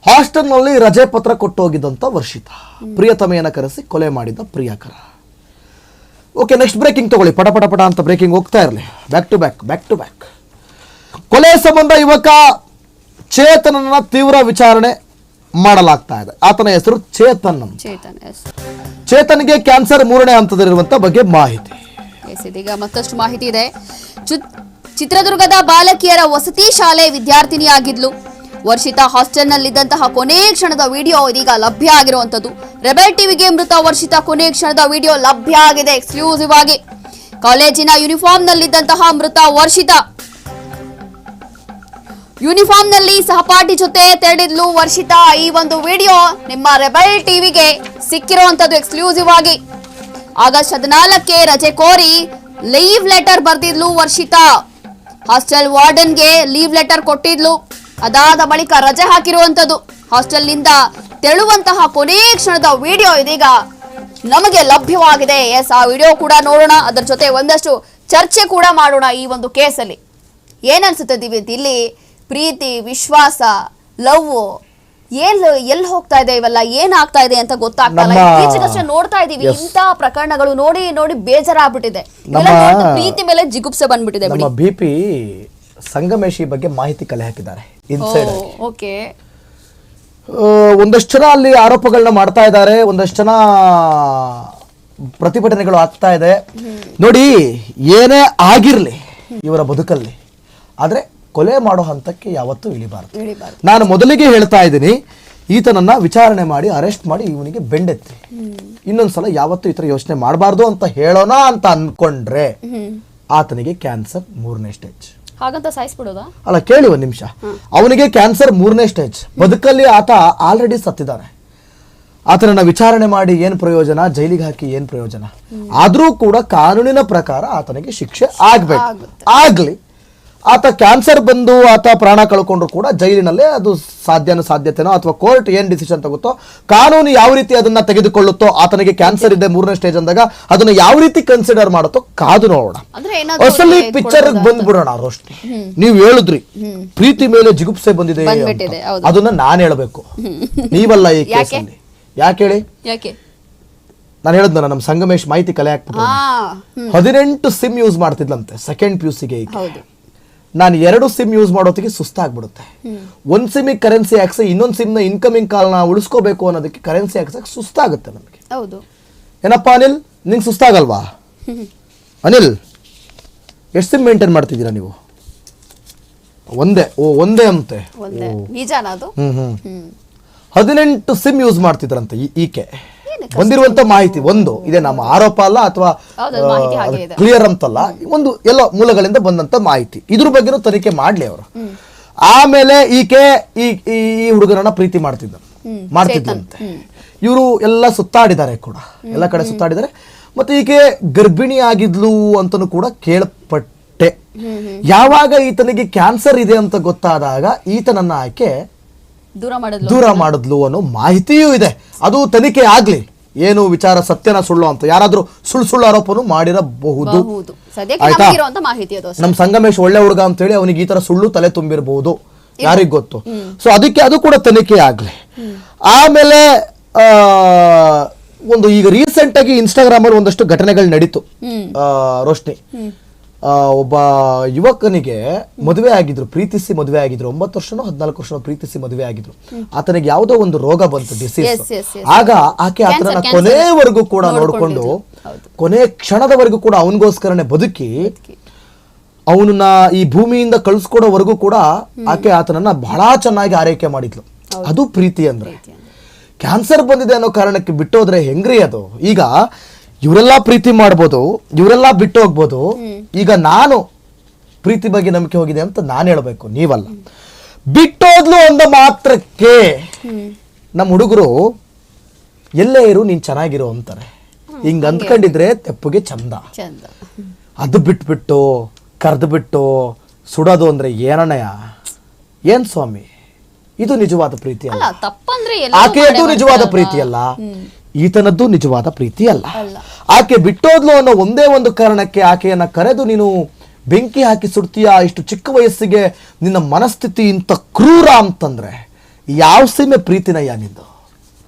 ಹಾಸ್ಟೆಲ್ನಲ್ಲಿ ರಜೆ ಪತ್ರ ಕೊಟ್ಟು ಹೋಗಿದ್ದಂತ ವರ್ಷಿತ ಪ್ರಿಯತಮೆಯನ್ನ ಕರೆಸಿ ಕೊಲೆ ಮಾಡಿದ ಪ್ರಿಯಕರ. ಓಕೆ ನೆಕ್ಸ್ಟ್ ಬ್ರೇಕಿಂಗ್ ತಗೊಳ್ಳಿ. ಪಟ ಪಟ ಪಟ ಅಂತ ಬ್ರೇಕಿಂಗ್ ಹೋಗ್ತಾ ಇರಲಿ. Back to back back to back ಕೊಲೆ ಸಂಬಂಧ ಯುವಕ ಚೇತನನ ತೀವ್ರ ವಿಚಾರಣೆ ಮಾಡಲಾಗ್ತಾ ಇದೆ. ಆತನ ಹೆಸರು ಚೇತನ್. ಚೇತನ್ ಚೇತನ್ಗೆ ಕ್ಯಾನ್ಸರ್ ಮೂರನೇ ಹಂತದಲ್ಲಿರುವಂತ ಬಗ್ಗೆ ಮಾಹಿತಿ. ಇದೀಗ ಮತ್ತಷ್ಟು ಮಾಹಿತಿ ಇದೆ. ಚಿತ್ರದುರ್ಗದ ಬಾಲಕಿಯರ ವಸತಿ ಶಾಲೆ ವಿದ್ಯಾರ್ಥಿನಿಯಾಗಿದ್ಲು. ವರ್ಷಿತ ಹಾಸ್ಟೆಲ್ನಲ್ಲಿದ್ದಂತಹ ಕೊನೆ ಕ್ಷಣದ ವಿಡಿಯೋ ಇದೀಗ ಲಭ್ಯ ಆಗಿರುವಂತದ್ದು ರೆಬೆಲ್ ಟಿವಿಗೆ ಮೃತ ವರ್ಷಿತ ಕೊನೆ ಕ್ಷಣದ ವಿಡಿಯೋ ಲಭ್ಯ ಆಗಿದೆ ಎಕ್ಸ್ಕ್ಲೂಸಿವ್ ಆಗಿ. ಕಾಲೇಜಿನ ಯೂನಿಫಾರ್ಮ್ನಲ್ಲಿದ್ದಂತಹ ಮೃತ ವರ್ಷಿತ. ಯೂನಿಫಾರ್ಮ್ನಲ್ಲಿ ಸಹಪಾಠಿ ಜೊತೆ ತೆರಳಿದ್ಲು ವರ್ಷಿತಾ. ಈ ಒಂದು ವಿಡಿಯೋ ನಿಮ್ಮ ರೆಬೆಲ್ ಟಿವಿಗೆ ಸಿಕ್ಕಿರುವಂತದ್ದು ಎಕ್ಸ್ಕ್ಲೂಸಿವ್ ಆಗಿ. ಆಗಸ್ಟ್ ಹದಿನಾಲ್ಕಕ್ಕೆ ರಜೆ ಕೋರಿ ಲೀವ್ ಲೆಟರ್ ಬರ್ದಿದ್ಲು ವರ್ಷಿತಾ. ಹಾಸ್ಟೆಲ್ ವಾರ್ಡನ್ಗೆ ಲೀವ್ ಲೆಟರ್ ಕೊಟ್ಟಿದ್ಲು. ಅದಾದ ಬಳಿಕ ರಜೆ ಹಾಕಿರುವಂತದ್ದು ಹಾಸ್ಟೆಲ್ನಿಂದ ತೆಳುವಂತಹ ಕೊನೆ ಕ್ಷಣದ ವಿಡಿಯೋ ಇದೀಗ ನಮಗೆ ಲಭ್ಯವಾಗಿದೆ. ಎಸ್, ಆ ವಿಡಿಯೋ ಕೂಡ ನೋಡೋಣ. ಅದರ ಜೊತೆ ಒಂದಷ್ಟು ಚರ್ಚೆ ಕೂಡ ಮಾಡೋಣ ಈ ಒಂದು ಕೇಸಲ್ಲಿ. ಏನನ್ಸುತ್ತೆ ದಿವ್ಯಂತ್ ಇಲ್ಲಿ ಪ್ರೀತಿ ವಿಶ್ವಾಸ ಲವ್ ಏನ್ ಎಲ್ಲಿ ಹೋಗ್ತಾ ಇದೆ ಇವೆಲ್ಲ? ಏನಾಗ್ತಾ ಇದೆ ಅಂತ ಗೊತ್ತಾಗ್ತಾ ಇಲ್ಲ. ನಮ್ಮ- ಇತ್ತೀಚೆಗಷ್ಟೇ ನೋಡ್ತಾ ಇದೀವಿ. ಇಂತಹ ಇಂಥ ಪ್ರಕರಣಗಳು ನೋಡಿ ನೋಡಿ ಬೇಜಾರಾಗ್ಬಿಟ್ಟಿದೆ. ನಮ್ಮ- ನೋಡ್ತಾ ಪ್ರೀತಿ ಮೇಲೆ ಜಿಗುಪ್ಸೆ ಬಂದ್ಬಿಟ್ಟಿದೆ ಬಿಡಿ. ನಮ್ಮ ಬಿ ಪಿ ಸಂಗಮೇಶಿ ಬಗ್ಗೆ ಮಾಹಿತಿ ಕಲೆ ಹಾಕಿದ್ದಾರೆ. Inside okay. ಒಂದಷ್ಟು ಜನ ಅಲ್ಲಿ ಆರೋಪಗಳನ್ನ ಮಾಡ್ತಾ ಇದ್ದಾರೆ. ಒಂದಷ್ಟು ಜನ ಪ್ರತಿಭಟನೆಗಳು ಆಗ್ತಾ ಇದೆ. ನೋಡಿ ಏನೇ ಆಗಿರ್ಲಿ ಇವರ ಬದುಕಲ್ಲಿ. ಆದ್ರೆ ಕೊಲೆ ಮಾಡೋ ಹಂತಕ್ಕೆ ಯಾವತ್ತೂ ಇಳಿಬಾರದು. ನಾನು ಮೊದಲಿಗೆ ಹೇಳ್ತಾ ಇದ್ದೀನಿ ಈತನನ್ನ ವಿಚಾರಣೆ ಮಾಡಿ ಅರೆಸ್ಟ್ ಮಾಡಿ ಇವನಿಗೆ ಬೆಂಡೆತ್ತಿ. ಇನ್ನೊಂದ್ಸಲ ಯಾವತ್ತೂ ಈ ಥರ ಯೋಚನೆ ಮಾಡಬಾರ್ದು ಅಂತ ಹೇಳೋಣ ಅಂತ ಅನ್ಕೊಂಡ್ರೆ ಆತನಿಗೆ ಕ್ಯಾನ್ಸರ್ ಮೂರನೇ ಸ್ಟೇಜ್. ಹಾಗಂತ ಸಾಯಿಸ್ಬಿಡೋದಾ? ಅಲ್ಲ ಕೇಳಿ ಒಂದು ನಿಮಿಷ. ಅವನಿಗೆ ಕ್ಯಾನ್ಸರ್ ಮೂರನೇ ಸ್ಟೇಜ್. ಬದುಕಲ್ಲಿ ಆತ ಆಲ್ರೆಡಿ ಸತ್ತಿದ್ದಾನೆ. ಆತನನ್ನ ವಿಚಾರಣೆ ಮಾಡಿ ಏನ್ ಪ್ರಯೋಜನ ಜೈಲಿಗೆ ಹಾಕಿ ಏನ್ ಪ್ರಯೋಜನ? ಆದ್ರೂ ಕೂಡ ಕಾನೂನಿನ ಪ್ರಕಾರ ಆತನಿಗೆ ಶಿಕ್ಷೆ ಆಗ್ಬೇಕು. ಆಗ್ಲಿ. ಆತ ಕ್ಯಾನ್ಸರ್ ಬಂದು ಆತ ಪ್ರಾಣ ಕಳ್ಕೊಂಡ್ರು ಕೂಡ ಜೈಲಿನಲ್ಲೇ ಅದು ಸಾಧ್ಯನೋ ಸಾಧ್ಯತೆನೋ ಅಥವಾ ಕೋರ್ಟ್ ಏನ್ ಡಿಸಿಷನ್ ತಗುತ್ತೋ ಕಾನೂನು ಯಾವ ರೀತಿ ಅದನ್ನ ತೆಗೆದುಕೊಳ್ಳುತ್ತೋ ಆತನಿಗೆ ಕ್ಯಾನ್ಸರ್ ಇದೆ ಮೂರನೇ ಸ್ಟೇಜ್ ಅಂದಾಗ ಅದನ್ನ ಯಾವ ರೀತಿ ಕನ್ಸಿಡರ್ ಮಾಡುತ್ತೋ ಕಾದು ನೋಡೋಣ. ಅಸಲಿ ಪಿಕ್ಚರ್? ಬಂದ್ಬಿಡೋಣ ರೋಶ್ನಿ ನೀವು ಹೇಳಿದ್ರಿ ಪ್ರೀತಿ ಮೇಲೆ ಜಿಗುಪ್ಸೆ ಬಂದಿದೆ. ಅದನ್ನ ನಾನ್ ಹೇಳಬೇಕು. ನೀವಲ್ಲ ಈ ಕೇಸಲ್ಲಿ. ಯಾಕೆ ಹೇಳಿ? ನಾನು ಹೇಳಿದ್ನ ನಮ್ಮ ಸಂಗಮೇಶ್ ಮಾಹಿತಿ ಕಲೆ ಹಾಕ್ಬಿಟ್ಟು. ಹದಿನೆಂಟು ಸಿಮ್ ಯೂಸ್ ಮಾಡ್ತಿದ್ಲಂತೆ ಸೆಕೆಂಡ್ ಪಿ ಯು ಸಿಗೆ ನಾನು ಎರಡು ಸಿಮ್ ಯೂಸ್ ಮಾಡೋದಕ್ಕೆ ಸುಸ್ತಾಗ್ಬಿಡುತ್ತೆ. ಒಂದ್ ಸಿಮ್ ಕರೆನ್ಸಿ ಹಾಕ್ಸಿ ಇನ್ನೊಂದು ಸಿಮ್ನ ಇನ್ಕಮಿಂಗ್ ಕಾಲ್ನ ಉಳಿಸ್ಕೋಬೇಕು ಅನ್ನೋದಕ್ಕೆ ಕರೆನ್ಸಿ ಹಾಕ್ಸಕ್ಕೆ ಸುಸ್ತಾಗುತ್ತೆ ನಮಗೆ. ಹೌದು. ಏನಪ್ಪ ಅನಿಲ್ ನಿಂಗೆ ಸುಸ್ತಾಗಲ್ವಾ? ಅನಿಲ್ ಎಷ್ಟು ಸಿಮ್ ಮೇಂಟೈನ್ ಮಾಡ್ತಿದ್ದೀರಾ ನೀವು? ಒಂದೇ ಓ ಒಂದೇ ಅಂತೆ. ಒಂದೇ. ನಿಜಾನ ಅದು? ಹ್ಮ್ ಹ್ಮ್. ಹದಿನೆಂಟು ಸಿಮ್ ಯೂಸ್ ಮಾಡ್ತಿದ್ರಂತೆ ಈ- ಈಕೆ. ಬಂದಿರುವಂತ ಮಾಹಿತಿ ಒಂದು ಇದೆ ನಮ್ಮ ಆರೋಪ ಅಲ್ಲ ಅಥವಾ. ಕ್ಲಿಯರ್ ಅಂತಲ್ಲ ಒಂದು ಎಲ್ಲ ಮೂಲಗಳಿಂದ ಬಂದಂತ ಮಾಹಿತಿ. ಇದ್ರ ಬಗ್ಗೆನೂ ತನಿಖೆ ಮಾಡ್ಲಿ ಅವರು. ಆಮೇಲೆ ಈಕೆ ಈ ಈ ಹುಡುಗನನ್ನ ಪ್ರೀತಿ ಮಾಡ್ತಿದ್ದ ಮಾಡ್ತಿದ್ದಂತೆ. ಇವರು ಎಲ್ಲ ಸುತ್ತಾಡಿದ್ದಾರೆ ಕೂಡ. ಎಲ್ಲ ಕಡೆ ಸುತ್ತಾಡಿದ್ದಾರೆ. ಮತ್ತೆ ಈಕೆ ಗರ್ಭಿಣಿ ಆಗಿದ್ಲು ಅಂತನು ಕೂಡ ಕೇಳ್ಪಟ್ಟೆ. ಯಾವಾಗ ಈತನಿಗೆ ಕ್ಯಾನ್ಸರ್ ಇದೆ ಅಂತ ಗೊತ್ತಾದಾಗ ಈತನನ್ನ ಆಕೆ ದೂರ ಮಾಡಿದ್ಲು ಅನ್ನೋ ಮಾಹಿತಿಯೂ ಇದೆ. ಅದು ತನಿಖೆ ಆಗ್ಲಿ. ಏನು ವಿಚಾರ ಸತ್ಯನ ಸುಳ್ಳು ಅಂತ. ಯಾರಾದ್ರೂ ಸುಳ್ಳು ಸುಳ್ಳು ಆರೋಪನು ಮಾಡಿರಬಹುದು. ಆಯ್ತಾ? ನಮ್ ಸಂಗಮೇಶ್ ಒಳ್ಳೆ ಹುಡುಗ ಅಂತ ಹೇಳಿ ಅವನಿಗೆ ಈ ತರ ಸುಳ್ಳು ತಲೆ ತುಂಬಿರಬಹುದು ಯಾರಿಗ್ ಗೊತ್ತು? ಸೊ ಅದಕ್ಕೆ ಅದು ಕೂಡ ತನಿಖೆ ಆಗ್ಲಿ. ಆಮೇಲೆ ಒಂದು ಈಗ ರೀಸೆಂಟ್ ಆಗಿ ಇನ್ಸ್ಟಾಗ್ರಾಮ್ ಅಲ್ಲಿ ಒಂದಷ್ಟು ಘಟನೆಗಳು ನಡೀತು. ರೋಷ್ನಿ ರೋಶ್ನಿ. ಒಬ್ಬ ಯುವಕನಿಗೆ ಮದುವೆ ಆಗಿದ್ರು ಪ್ರೀತಿಸಿ ಮದುವೆ ಆಗಿದ್ರು ಒಂಬತ್ತು ವರ್ಷನೋ ಹದಿನಾಲ್ಕು ವರ್ಷನೋ ಪ್ರೀತಿಸಿ ಮದುವೆ ಆಗಿದ್ರು. ಆತನಿಗೆ ಯಾವುದೋ ಒಂದು ರೋಗ ಬಂತು ಡಿಸೀಸ್. ಆಗ ಆಕೆ ಆತನ. ಕೊನೆವರೆಗೂ ಕೂಡ ನೋಡಿಕೊಂಡು ಕೊನೆ ಕ್ಷಣದವರೆಗೂ ಕೂಡ ಅವನಿಗೋಸ್ಕರನೇ ಬದುಕಿ ಅವನನ್ನ ಈ ಭೂಮಿಯಿಂದ ಕಳಿಸ್ಕೊಡೋವರೆಗೂ ಕೂಡ ಆಕೆ ಆತನನ್ನ ಬಹಳ ಚೆನ್ನಾಗಿ ಆರೈಕೆ ಮಾಡಿದ್ಲು. ಅದು ಪ್ರೀತಿ ಅಂದ್ರೆ. ಕ್ಯಾನ್ಸರ್ ಬಂದಿದೆ ಅನ್ನೋ ಕಾರಣಕ್ಕೆ ಬಿಟ್ಟೋದ್ರೆ ಹೆಂಗ್ರಿ ಅದು? ಈಗ ಇವರೆಲ್ಲ ಪ್ರೀತಿ ಮಾಡ್ಬೋದು ಇವರೆಲ್ಲ ಬಿಟ್ಟು ಹೋಗ್ಬೋದು. ಈಗ ನಾನು ಪ್ರೀತಿ ಬಗ್ಗೆ ನಂಬಿಕೆ ಹೋಗಿದೆ ಅಂತ ನಾನು ಹೇಳಬೇಕು ನೀವಲ್ಲ. ಬಿಟ್ಟೋದ್ಲು ಒಂದು ಮಾತ್ರಕ್ಕೆ ನಮ್ಮ ಹುಡುಗರು ಎಲ್ಲೇ ಇರು ನೀನ್ ಚೆನ್ನಾಗಿರು ಅಂತಾರೆ. ಹಿಂಗ್ ಅಂದ್ಕೊಂಡಿದ್ರೆ ತೆಪ್ಪಗೆ ಚಂದ. ಅದು ಬಿಟ್ಬಿಟ್ಟು ಕರೆದು ಬಿಟ್ಟು ಸುಡೋದು ಅಂದ್ರೆ ಏನಣ್ಣಯ್ಯ ಏನ್ ಸ್ವಾಮಿ? ಇದು ನಿಜವಾದ ಪ್ರೀತಿ ಅಲ್ಲ. ಆಕೆ ನಿಜವಾದ ಪ್ರೀತಿ ಅಲ್ಲ. ಈತನದ್ದು ನಿಜವಾದ ಪ್ರೀತಿ ಅಲ್ಲ. ಆಕೆ ಬಿಟ್ಟೋದ್ಲು ಅನ್ನೋ ಒಂದೇ ಒಂದು ಕಾರಣಕ್ಕೆ ಆಕೆಯನ್ನ ಕರೆದು ನೀನು ಬೆಂಕಿ ಹಾಕಿ ಸುಡ್ತೀಯ ಇಷ್ಟು ಚಿಕ್ಕ ವಯಸ್ಸಿಗೆ ನಿನ್ನ ಮನಸ್ಥಿತಿ ಇಂತ ಕ್ರೂರ ಅಂತಂದ್ರೆ ಯಾವ ಸೀಮೆ ಪ್ರೀತಿನಯ್ಯ ನಿಂದು?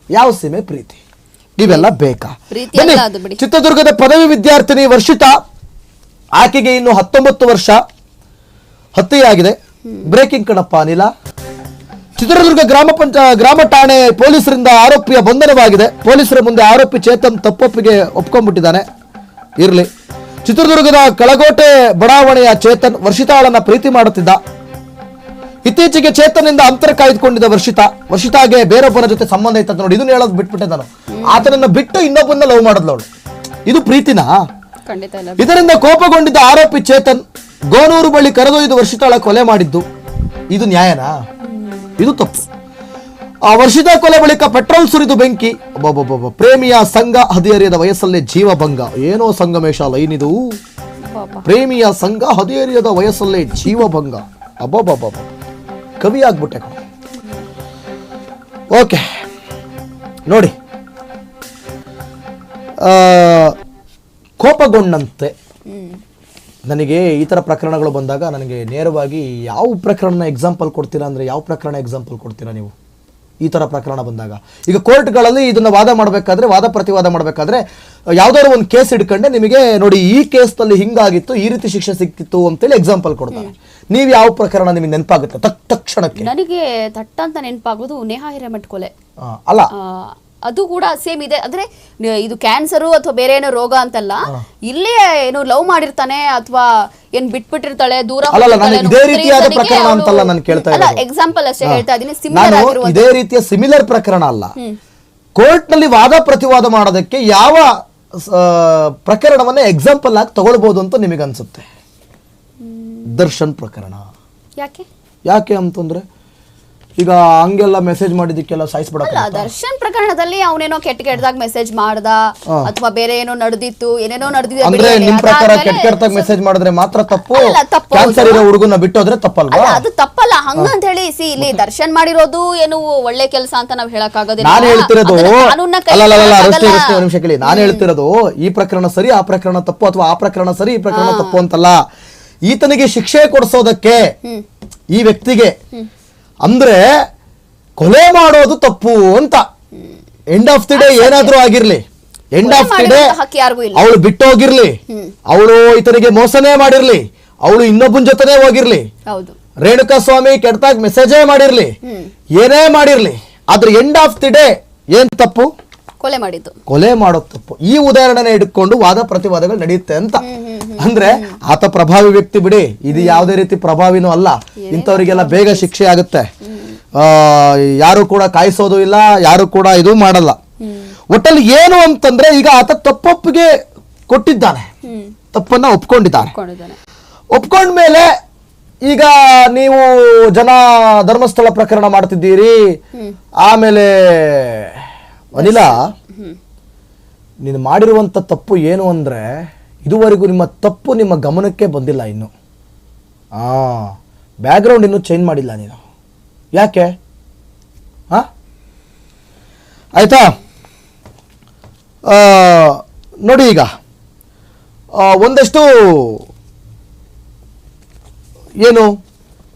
ಯಾವ ಸೀಮೆ ಪ್ರೀತಿ? ಇವೆಲ್ಲ ಬೇಕಾ. ಚಿತ್ರದುರ್ಗದ ಪದವಿ ವಿದ್ಯಾರ್ಥಿನಿ ವರ್ಷಿತಾ ಆಕೆಗೆ ಇನ್ನು ಹತ್ತೊಂಬತ್ತು ವರ್ಷ ಹತ್ಯೆಯಾಗಿದೆ ಬ್ರೇಕಿಂಗ್ ಕಣಪ್ಪ ಅನಿಲ. ಚಿತ್ರದುರ್ಗ ಗ್ರಾಮ ಪಂಚ ಗ್ರಾಮ ಠಾಣೆ ಪೊಲೀಸರಿಂದ ಆರೋಪಿಯ ಬಂಧನವಾಗಿದೆ. ಪೊಲೀಸರ ಮುಂದೆ ಆರೋಪಿ ಚೇತನ್ ತಪ್ಪೊಪ್ಪಿಗೆ ಒಪ್ಕೊಂಡ್ಬಿಟ್ಟಿದ್ದಾನೆ. ಇರಲಿ. ಚಿತ್ರದುರ್ಗದ ಕಳಗೋಟೆ ಬಡಾವಣೆಯ ಚೇತನ್ ವರ್ಷಿತಾಳನ್ನ ಪ್ರೀತಿ ಮಾಡುತ್ತಿದ್ದ. ಇತ್ತೀಚೆಗೆ ಚೇತನಿಂದ ಅಂತರ ಕಾಯ್ದುಕೊಂಡಿದ್ದ ವರ್ಷಿತಾ. ವರ್ಷಿತಾಗೆ ಬೇರೊಬ್ಬನ ಜೊತೆ ಸಂಬಂಧ ಇತ್ತ ನೋಡಿ ಇದನ್ನ ಹೇಳೋದು ಬಿಟ್ಬಿಟ್ಟೆ ನಾನು. ಆತನನ್ನ ಬಿಟ್ಟು ಇನ್ನೊಬ್ಬನ ಲವ್ ಮಾಡಿದ್ಲು ಅವಳು. ಇದು ಪ್ರೀತಿನಾ? ಇದರಿಂದ ಕೋಪಗೊಂಡಿದ್ದ ಆರೋಪಿ ಚೇತನ್ ಗೋನೂರು ಬಳಿ ಕರೆದೊಯ್ದು ವರ್ಷಿತಾಳ ಕೊಲೆ ಮಾಡಿದ್ದು. ಇದು ನ್ಯಾಯನಾ? ಇದು ತಪ್ಪು. ಆ ವರ್ಷದ ಕೊಲೆ ಬಳಿಕ ಪೆಟ್ರೋಲ್ ಸುರಿದು ಬೆಂಕಿ. ಒಬ್ಬೊಬ್ಬೊಬ್ಬ ಪ್ರೇಮಿಯ ಸಂಘ ಹದಿಹರಿಯದ ವಯಸ್ಸಲ್ಲೇ ಜೀವಭಂಗ. ಏನೋ ಸಂಗಮೇಶ ಲೈನ್ ಇದು. ಪ್ರೇಮಿಯ ಸಂಘ ಹದಿಹರಿಯದ ವಯಸ್ಸಲ್ಲೇ ಜೀವಭಂಗ. ಅಬ್ಬಬ್ಬಬ್ಬ ಕವಿ ಆಗ್ಬಿಟ್ಟೆ. ಓಕೆ. ನೋಡಿ. ಆ, ಕೋಪಗೊಂಡಂತೆ. ನನಗೆ ಈ ಥರ ಪ್ರಕರಣಗಳು ಬಂದಾಗ ನನಗೆ ನೇರವಾಗಿ ಯಾವ ಪ್ರಕರಣ ಎಕ್ಸಾಂಪಲ್ ಕೊಡ್ತೀರಾ ಅಂದರೆ ಯಾವ ಪ್ರಕರಣ ಎಕ್ಸಾಂಪಲ್ ಕೊಡ್ತೀರಾ ನೀವು? ಈ ಥರ ಪ್ರಕರಣ ಬಂದಾಗ. ಈಗ ಕೋರ್ಟ್ಗಳಲ್ಲಿ ಇದನ್ನು ವಾದ ಮಾಡಬೇಕಾದ್ರೆ ವಾದ ಪ್ರತಿವಾದ ಮಾಡಬೇಕಾದ್ರೆ ಯಾವುದಾದ್ರು ಒಂದು ಕೇಸ್ ಹಿಡ್ಕೊಂಡೆ ನಿಮಗೆ ನೋಡಿ ಈ ಕೇಸ್ನಲ್ಲಿ ಹಿಂಗಾಗಿತ್ತು ಈ ರೀತಿ ಶಿಕ್ಷೆ ಸಿಕ್ಕಿತ್ತು ಅಂತೇಳಿ ಎಕ್ಸಾಂಪಲ್ ಕೊಡ್ತಾರೆ. ನೀವು ಯಾವ ಪ್ರಕರಣ ನಿಮಗೆ ನೆನಪಾಗುತ್ತೆ? ತಕ್ ತಕ್ಷಣಕ್ಕೆ. ನನಗೆ ತಟ್ಟ ಅಂತ ನೆನಪಾಗೋದು ನೇಹಾ ಹಿರೇಮಠ್ ಕೊಲೆ ಅಲ್ಲ. ಅದು ಕೂಡ ಸೇಮ್ ಇದೆ. ಅಂದ್ರೆ ಇದು ಕ್ಯಾನ್ಸರು ಅಥವಾ ಬೇರೆ ಏನೋ ರೋಗ ಅಂತಲ್ಲ ಇಲ್ಲೇ ಏನು ಲವ್ ಮಾಡಿರ್ತಾನೆ ಅಥವಾ ಏನ್ ಬಿಟ್ಬಿಟ್ಟಿರ್ತಾಳೆ ದೂರ. ಎಕ್ಸಾಂಪಲ್ ಅಷ್ಟೇ ಹೇಳ್ತಾ ಇದೀನಿ ಸಿಮಿಲರ್ ಇದೇ ರೀತಿಯ ಸಿಮಿಲರ್ ಪ್ರಕರಣ ಅಲ್ಲ. ಕೋರ್ಟ್ನಲ್ಲಿ ವಾದ ಪ್ರತಿವಾದ ಮಾಡೋದಕ್ಕೆ ಯಾವ ಪ್ರಕರಣವನ್ನ ಎಕ್ಸಾಂಪಲ್ ಆಗಿ ತಗೊಳ್ಬಹುದು ಅಂತ ನಿಮಗೆ ಅನ್ಸುತ್ತೆ ದರ್ಶನ್ ಪ್ರಕರಣ. ಯಾಕೆ? ಯಾಕೆ ಅಂತಂದ್ರೆ ಈಗ ಹಂಗೆಲ್ಲ ಮೆಸೇಜ್ ಮಾಡಿದಕ್ಕೆಲ್ಲ ಸಾಯಿಸ್ಬಿಡಕ್ಕೆ ಅಲ್ಲ ದರ್ಶನ್ ಪ್ರಕರಣದಲ್ಲಿ ಅವನೇನೋ ಕೆಟ್ಟ ಕೆಟ್ಟದಾಗ ಮೆಸೇಜ್ ಮಾಡ್ದ ಅಥವಾ ಬೇರೆ ಏನೋ ನಡೆದಿತ್ತು ಏನೇನೋ ನಡೆದಿದೆ ಅಂದ್ರೆ ನಿಮ್ ಪ್ರಕಾರ ಕೆಟ್ಟ ಕೆಟ್ಟದಾಗ ಮೆಸೇಜ್ ಮಾಡಿದ್ರೆ ಮಾತ್ರ ತಪ್ಪು? ಕ್ಯಾನ್ಸರ್ ಇರೋ ಹುಡುಗನ ಬಿಟ್ಟೋದ್ರೆ ತಪ್ಪಲ್ವಾ? ಅದು ತಪ್ಪಲ್ಲ. ಹಂಗಂತ ಹೇಳಿ ಸಿ ಇಲ್ಲಿ ದರ್ಶನ್ ಮಾಡಿರೋದು ಏನು ಒಳ್ಳೆ ಕೆಲಸ ಅಂತ ನಾವು ಹೇಳಕ್ ಆಗೋದಿಲ್ಲ ನಾನು ಹೇಳ್ತಿರೋದು ನಿಮಿಷ ಕೇಳಿ. ನಾನು ಹೇಳ್ತಿರೋದು ಈ ಪ್ರಕರಣ ಸರಿ ಆ ಪ್ರಕರಣ ತಪ್ಪು ಅಥವಾ ಆ ಪ್ರಕರಣ ಸರಿ ಈ ಪ್ರಕರಣ ತಪ್ಪು ಅಂತಲ್ಲ. ಈತನಿಗೆ ಶಿಕ್ಷೆ ಕೊಡಿಸೋದಕ್ಕೆ ಈ ವ್ಯಕ್ತಿಗೆ ಅಂದ್ರೆ ಕೊಲೆ ಮಾಡೋದು ತಪ್ಪು ಅಂತ. ಎಂಡ್ ಆಫ್ ದಿ ಡೇ ಏನಾದ್ರೂ ಆಗಿರ್ಲಿ. End of the day. ಅವಳು ಬಿಟ್ಟೋಗಿರ್ಲಿ. ಅವಳು ಈತನಿಗೆ ಮೋಸನೇ ಮಾಡಿರ್ಲಿ. ಅವಳು ಇನ್ನೊಬ್ಬನ ಜೊತೆನೇ ಹೋಗಿರ್ಲಿ. ರೇಣುಕಾ ಸ್ವಾಮಿ ಕೆಟ್ಟದಾಗ ಮೆಸೇಜೇ ಮಾಡಿರ್ಲಿ. ಏನೇ ಮಾಡಿರ್ಲಿ. ಆದ್ರೆ ಎಂಡ್ ಆಫ್ ದಿ ಡೇ ಏನ್ ತಪ್ಪು? ಕೊಲೆ ಮಾಡಿದ್ದು. ಕೊಲೆ ಮಾಡೋ ತಪ್ಪು. ಈ ಉದಾಹರಣೆ ಇಟ್ಕೊಂಡು ವಾದ ಪ್ರತಿವಾದಗಳು ನಡೆಯುತ್ತೆ ಅಂತ. ಅಂದ್ರೆ ಆತ ಪ್ರಭಾವಿ ವ್ಯಕ್ತಿ ಬಿಡಿ. ಇದು ಯಾವುದೇ ರೀತಿ ಪ್ರಭಾವಿನೂ ಅಲ್ಲ. ಇಂಥವರಿಗೆಲ್ಲ ಬೇಗ ಶಿಕ್ಷೆ ಆಗುತ್ತೆ. ಆ, ಯಾರು ಕೂಡ ಕಾಯಿಸೋದು ಇಲ್ಲ ಯಾರು ಕೂಡ ಇದು ಮಾಡಲ್ಲ. ಒಟ್ಟಲ್ಲಿ ಏನು ಅಂತಂದ್ರೆ ಈಗ ಆತ ತಪ್ಪೊಪ್ಪಿಗೆ ಕೊಟ್ಟಿದ್ದಾನೆ. ತಪ್ಪನ್ನ ಒಪ್ಕೊಂಡಿದ್ದಾನೆ. ಕೊಂಡಿದ್ದಾನೆ ಒಪ್ಕೊಂಡ್ಮೇಲೆ ಈಗ ನೀವು ಜನ ಧರ್ಮಸ್ಥಳ ಪ್ರಕರಣ ಮಾಡ್ತಿದ್ದೀರಿ. ಆಮೇಲೆ ಅನಿಲ ನೀನು ಮಾಡಿರುವಂಥ ತಪ್ಪು ಏನು ಅಂದರೆ ಇದುವರೆಗೂ ನಿಮ್ಮ ತಪ್ಪು ನಿಮ್ಮ ಗಮನಕ್ಕೆ ಬಂದಿಲ್ಲ ಇನ್ನು. ಆ ಬ್ಯಾಕ್ಗ್ರೌಂಡ್ ಇನ್ನೂ ಚೇಂಜ್ ಮಾಡಿಲ್ಲ ನೀನು. ಯಾಕೆ? ಹಾಂ ಆಯಿತಾ? ನೋಡಿ ಈಗ. ಒಂದಷ್ಟು ಏನು?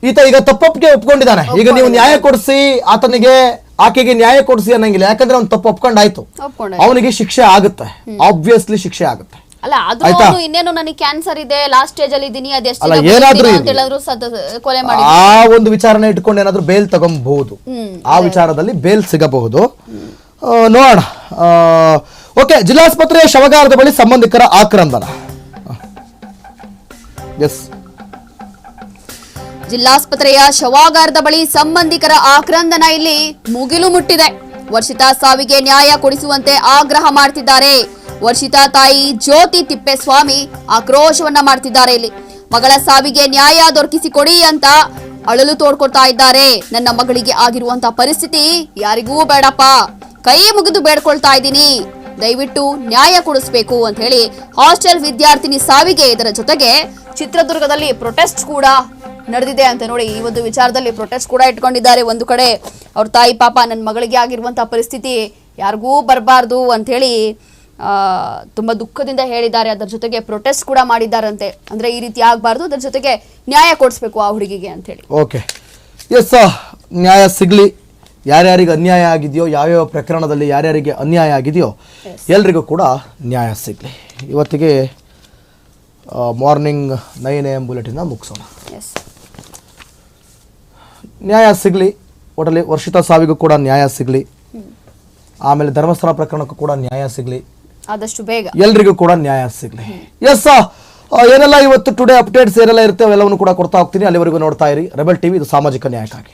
ಈತ ಈಗ ತಪ್ಪೊಪ್ಪಿಗೆ ಒಪ್ಕೊಂಡಿದ್ದಾನೆ. ಈಗ ನೀವು ನ್ಯಾಯ ಕೊಡಿಸಿ ಆತನಿಗೆ ಆಕೆಗೆ ನ್ಯಾಯ ಕೊಡಿಸಿ ಅನ್ನಂಗಿಲ್ಲ. ಯಾಕಂದ್ರೆ ಅವ್ನು ತಪ್ಪು ಒಪ್ಕೊಂಡಾಯ್ತು. ಆಯ್ತು ಅವನಿಗೆ ಶಿಕ್ಷೆ ಆಗುತ್ತೆ. ಆಬ್ವಿಯಸ್ಲಿ ಶಿಕ್ಷೆ ಆಗುತ್ತೆ. ಅಲ್ಲ ಅದು ಆಯ್ತಾ? ಅವ್ನು ಇನ್ನೇನು ನನಗೆ ಕ್ಯಾನ್ಸರ್ ಇದೆ ಲಾಸ್ಟ್ ಸ್ಟೇಜ್ ಅಲ್ಲಿ ಇದೀನಿ ಅದೆಷ್ಟು ಅಲ್ಲ, ಏನಾದ್ರೂ ಅಂತ. ಹೇಳಿದ್ರು ಸತ- ಕೊಲೆ ಮಾಡಿ. ಆ ಒಂದು ವಿಚಾರನ ಇಟ್ಕೊಂಡು ಏನಾದ್ರೂ ಬೇಲ್ ತಗೊಬಹುದು ಆ ವಿಚಾರದಲ್ಲಿ ಬೇಲ್ ಸಿಗಬಹುದು. ಆ, ನೋಡೋಣ. ಓಕೆ ಜಿಲ್ಲಾಸ್ಪತ್ರೆಯ ಶವಗಾರದ ಬಳಿ ಸಂಬಂಧಿಕರ ಆಕ್ರಂದನ. ಎಸ್ ಜಿಲ್ಲಾಸ್ಪತ್ರೆಯ ಶವಾಗಾರದ ಬಳಿ ಸಂಬಂಧಿಕರ ಆಕ್ರಂದನ ಇಲ್ಲಿ ಮುಗಿಲು ಮುಟ್ಟಿದೆ. ವರ್ಷಿತಾ ಸಾವಿಗೆ ನ್ಯಾಯ ಕೊಡಿಸುವಂತೆ ಆಗ್ರಹ ಮಾಡ್ತಿದ್ದಾರೆ. ವರ್ಷಿತಾ ತಾಯಿ ಜ್ಯೋತಿ ತಿಪ್ಪೇಸ್ವಾಮಿ ಆಕ್ರೋಶವನ್ನ ಮಾಡ್ತಿದ್ದಾರೆ ಇಲ್ಲಿ. ಮಗಳ ಸಾವಿಗೆ ನ್ಯಾಯ ದೊರಕಿಸಿಕೊಡಿ ಅಂತ ಅಳಲು ತೋಡ್ಕೊಡ್ತಾ ಇದ್ದಾರೆ. ನನ್ನ ಮಗಳಿಗೆ ಆಗಿರುವಂತ ಪರಿಸ್ಥಿತಿ ಯಾರಿಗೂ ಬೇಡಪ್ಪ. ಕೈ ಮುಗಿದು ಬೇಡ್ಕೊಳ್ತಾ ಇದ್ದೀನಿ. ದಯವಿಟ್ಟು ನ್ಯಾಯ ಕೊಡಿಸ್ಬೇಕು ಅಂತ ಹೇಳಿ ಹಾಸ್ಟೆಲ್ ವಿದ್ಯಾರ್ಥಿನಿ ಸಾವಿಗೆ ಇದರ ಜೊತೆಗೆ ಚಿತ್ರದುರ್ಗದಲ್ಲಿ ಪ್ರೊಟೆಸ್ಟ್ ಕೂಡ ನಡೆದಿದೆ ಅಂತ ನೋಡಿ ಈ ಒಂದು ವಿಚಾರದಲ್ಲಿ ಪ್ರೊಟೆಸ್ಟ್ ಕೂಡ ಇಟ್ಕೊಂಡಿದ್ದಾರೆ. ಒಂದು ಕಡೆ ಅವ್ರ ತಾಯಿ ಪಾಪ ನನ್ನ ಮಗಳಿಗೆ ಆಗಿರುವಂತಹ ಪರಿಸ್ಥಿತಿ ಯಾರಿಗೂ ಬರಬಾರ್ದು ಹೇಳಿ ತುಂಬ ದುಃಖದಿಂದ ಹೇಳಿದ್ದಾರೆ. ಅದರ ಜೊತೆಗೆ ಪ್ರೊಟೆಸ್ಟ್ ಕೂಡ ಮಾಡಿದ್ದಾರಂತೆ. ಅಂದ್ರೆ ಈ ರೀತಿ ಆಗಬಾರ್ದು ಅದರ ಜೊತೆಗೆ ನ್ಯಾಯ ಕೊಡಿಸ್ಬೇಕು ಆ ಹುಡುಗಿಗೆ ಅಂತೇಳಿ ಓಕೆ. ಎಸ್ ನ್ಯಾಯ ಸಿಗಲಿ. ಯಾರ್ಯಾರಿಗೆ ಅನ್ಯಾಯ ಆಗಿದೆಯೋ ಯಾವ್ಯಾವ ಪ್ರಕರಣದಲ್ಲಿ ಯಾರ್ಯಾರಿಗೆ ಅನ್ಯಾಯ ಆಗಿದೆಯೋ ಎಲ್ರಿಗೂ ಕೂಡ ನ್ಯಾಯ ಸಿಗಲಿ. ಇವತ್ತಿಗೆ morning nine A M bulletin ಮುಗಿಸೋಣ. ಎಸ್ ನ್ಯಾಯ ಸಿಗಲಿ ಒಟ್ಟಲ್ಲಿ ವರ್ಷಿತ ಸಾವಿಗೂ ಕೂಡ ನ್ಯಾಯ ಸಿಗಲಿ. ಆಮೇಲೆ ಧರ್ಮಸ್ಥಳ ಪ್ರಕರಣಕ್ಕೂ ಕೂಡ ನ್ಯಾಯ ಸಿಗಲಿ. ಆದಷ್ಟು ಬೇಗ. ಎಲ್ರಿಗೂ ಕೂಡ ನ್ಯಾಯ ಸಿಗಲಿ. ಎಸ್ ಏನೆಲ್ಲ ಇವತ್ತು ಟುಡೇ ಅಪ್ಡೇಟ್ಸ್ ಏನೆಲ್ಲ ಇರುತ್ತೆ ಅವೆಲ್ಲವನ್ನು ಕೂಡ ಕೊಡ್ತಾ ಹೋಗ್ತೀನಿ. ಅಲ್ಲಿವರೆಗೂ ನೋಡ್ತಾ ಇರಿ. ರೆಬಲ್ ಟಿವಿ ಇದು ಸಾಮಾಜಿಕ ನ್ಯಾಯಕ್ಕಾಗಿ.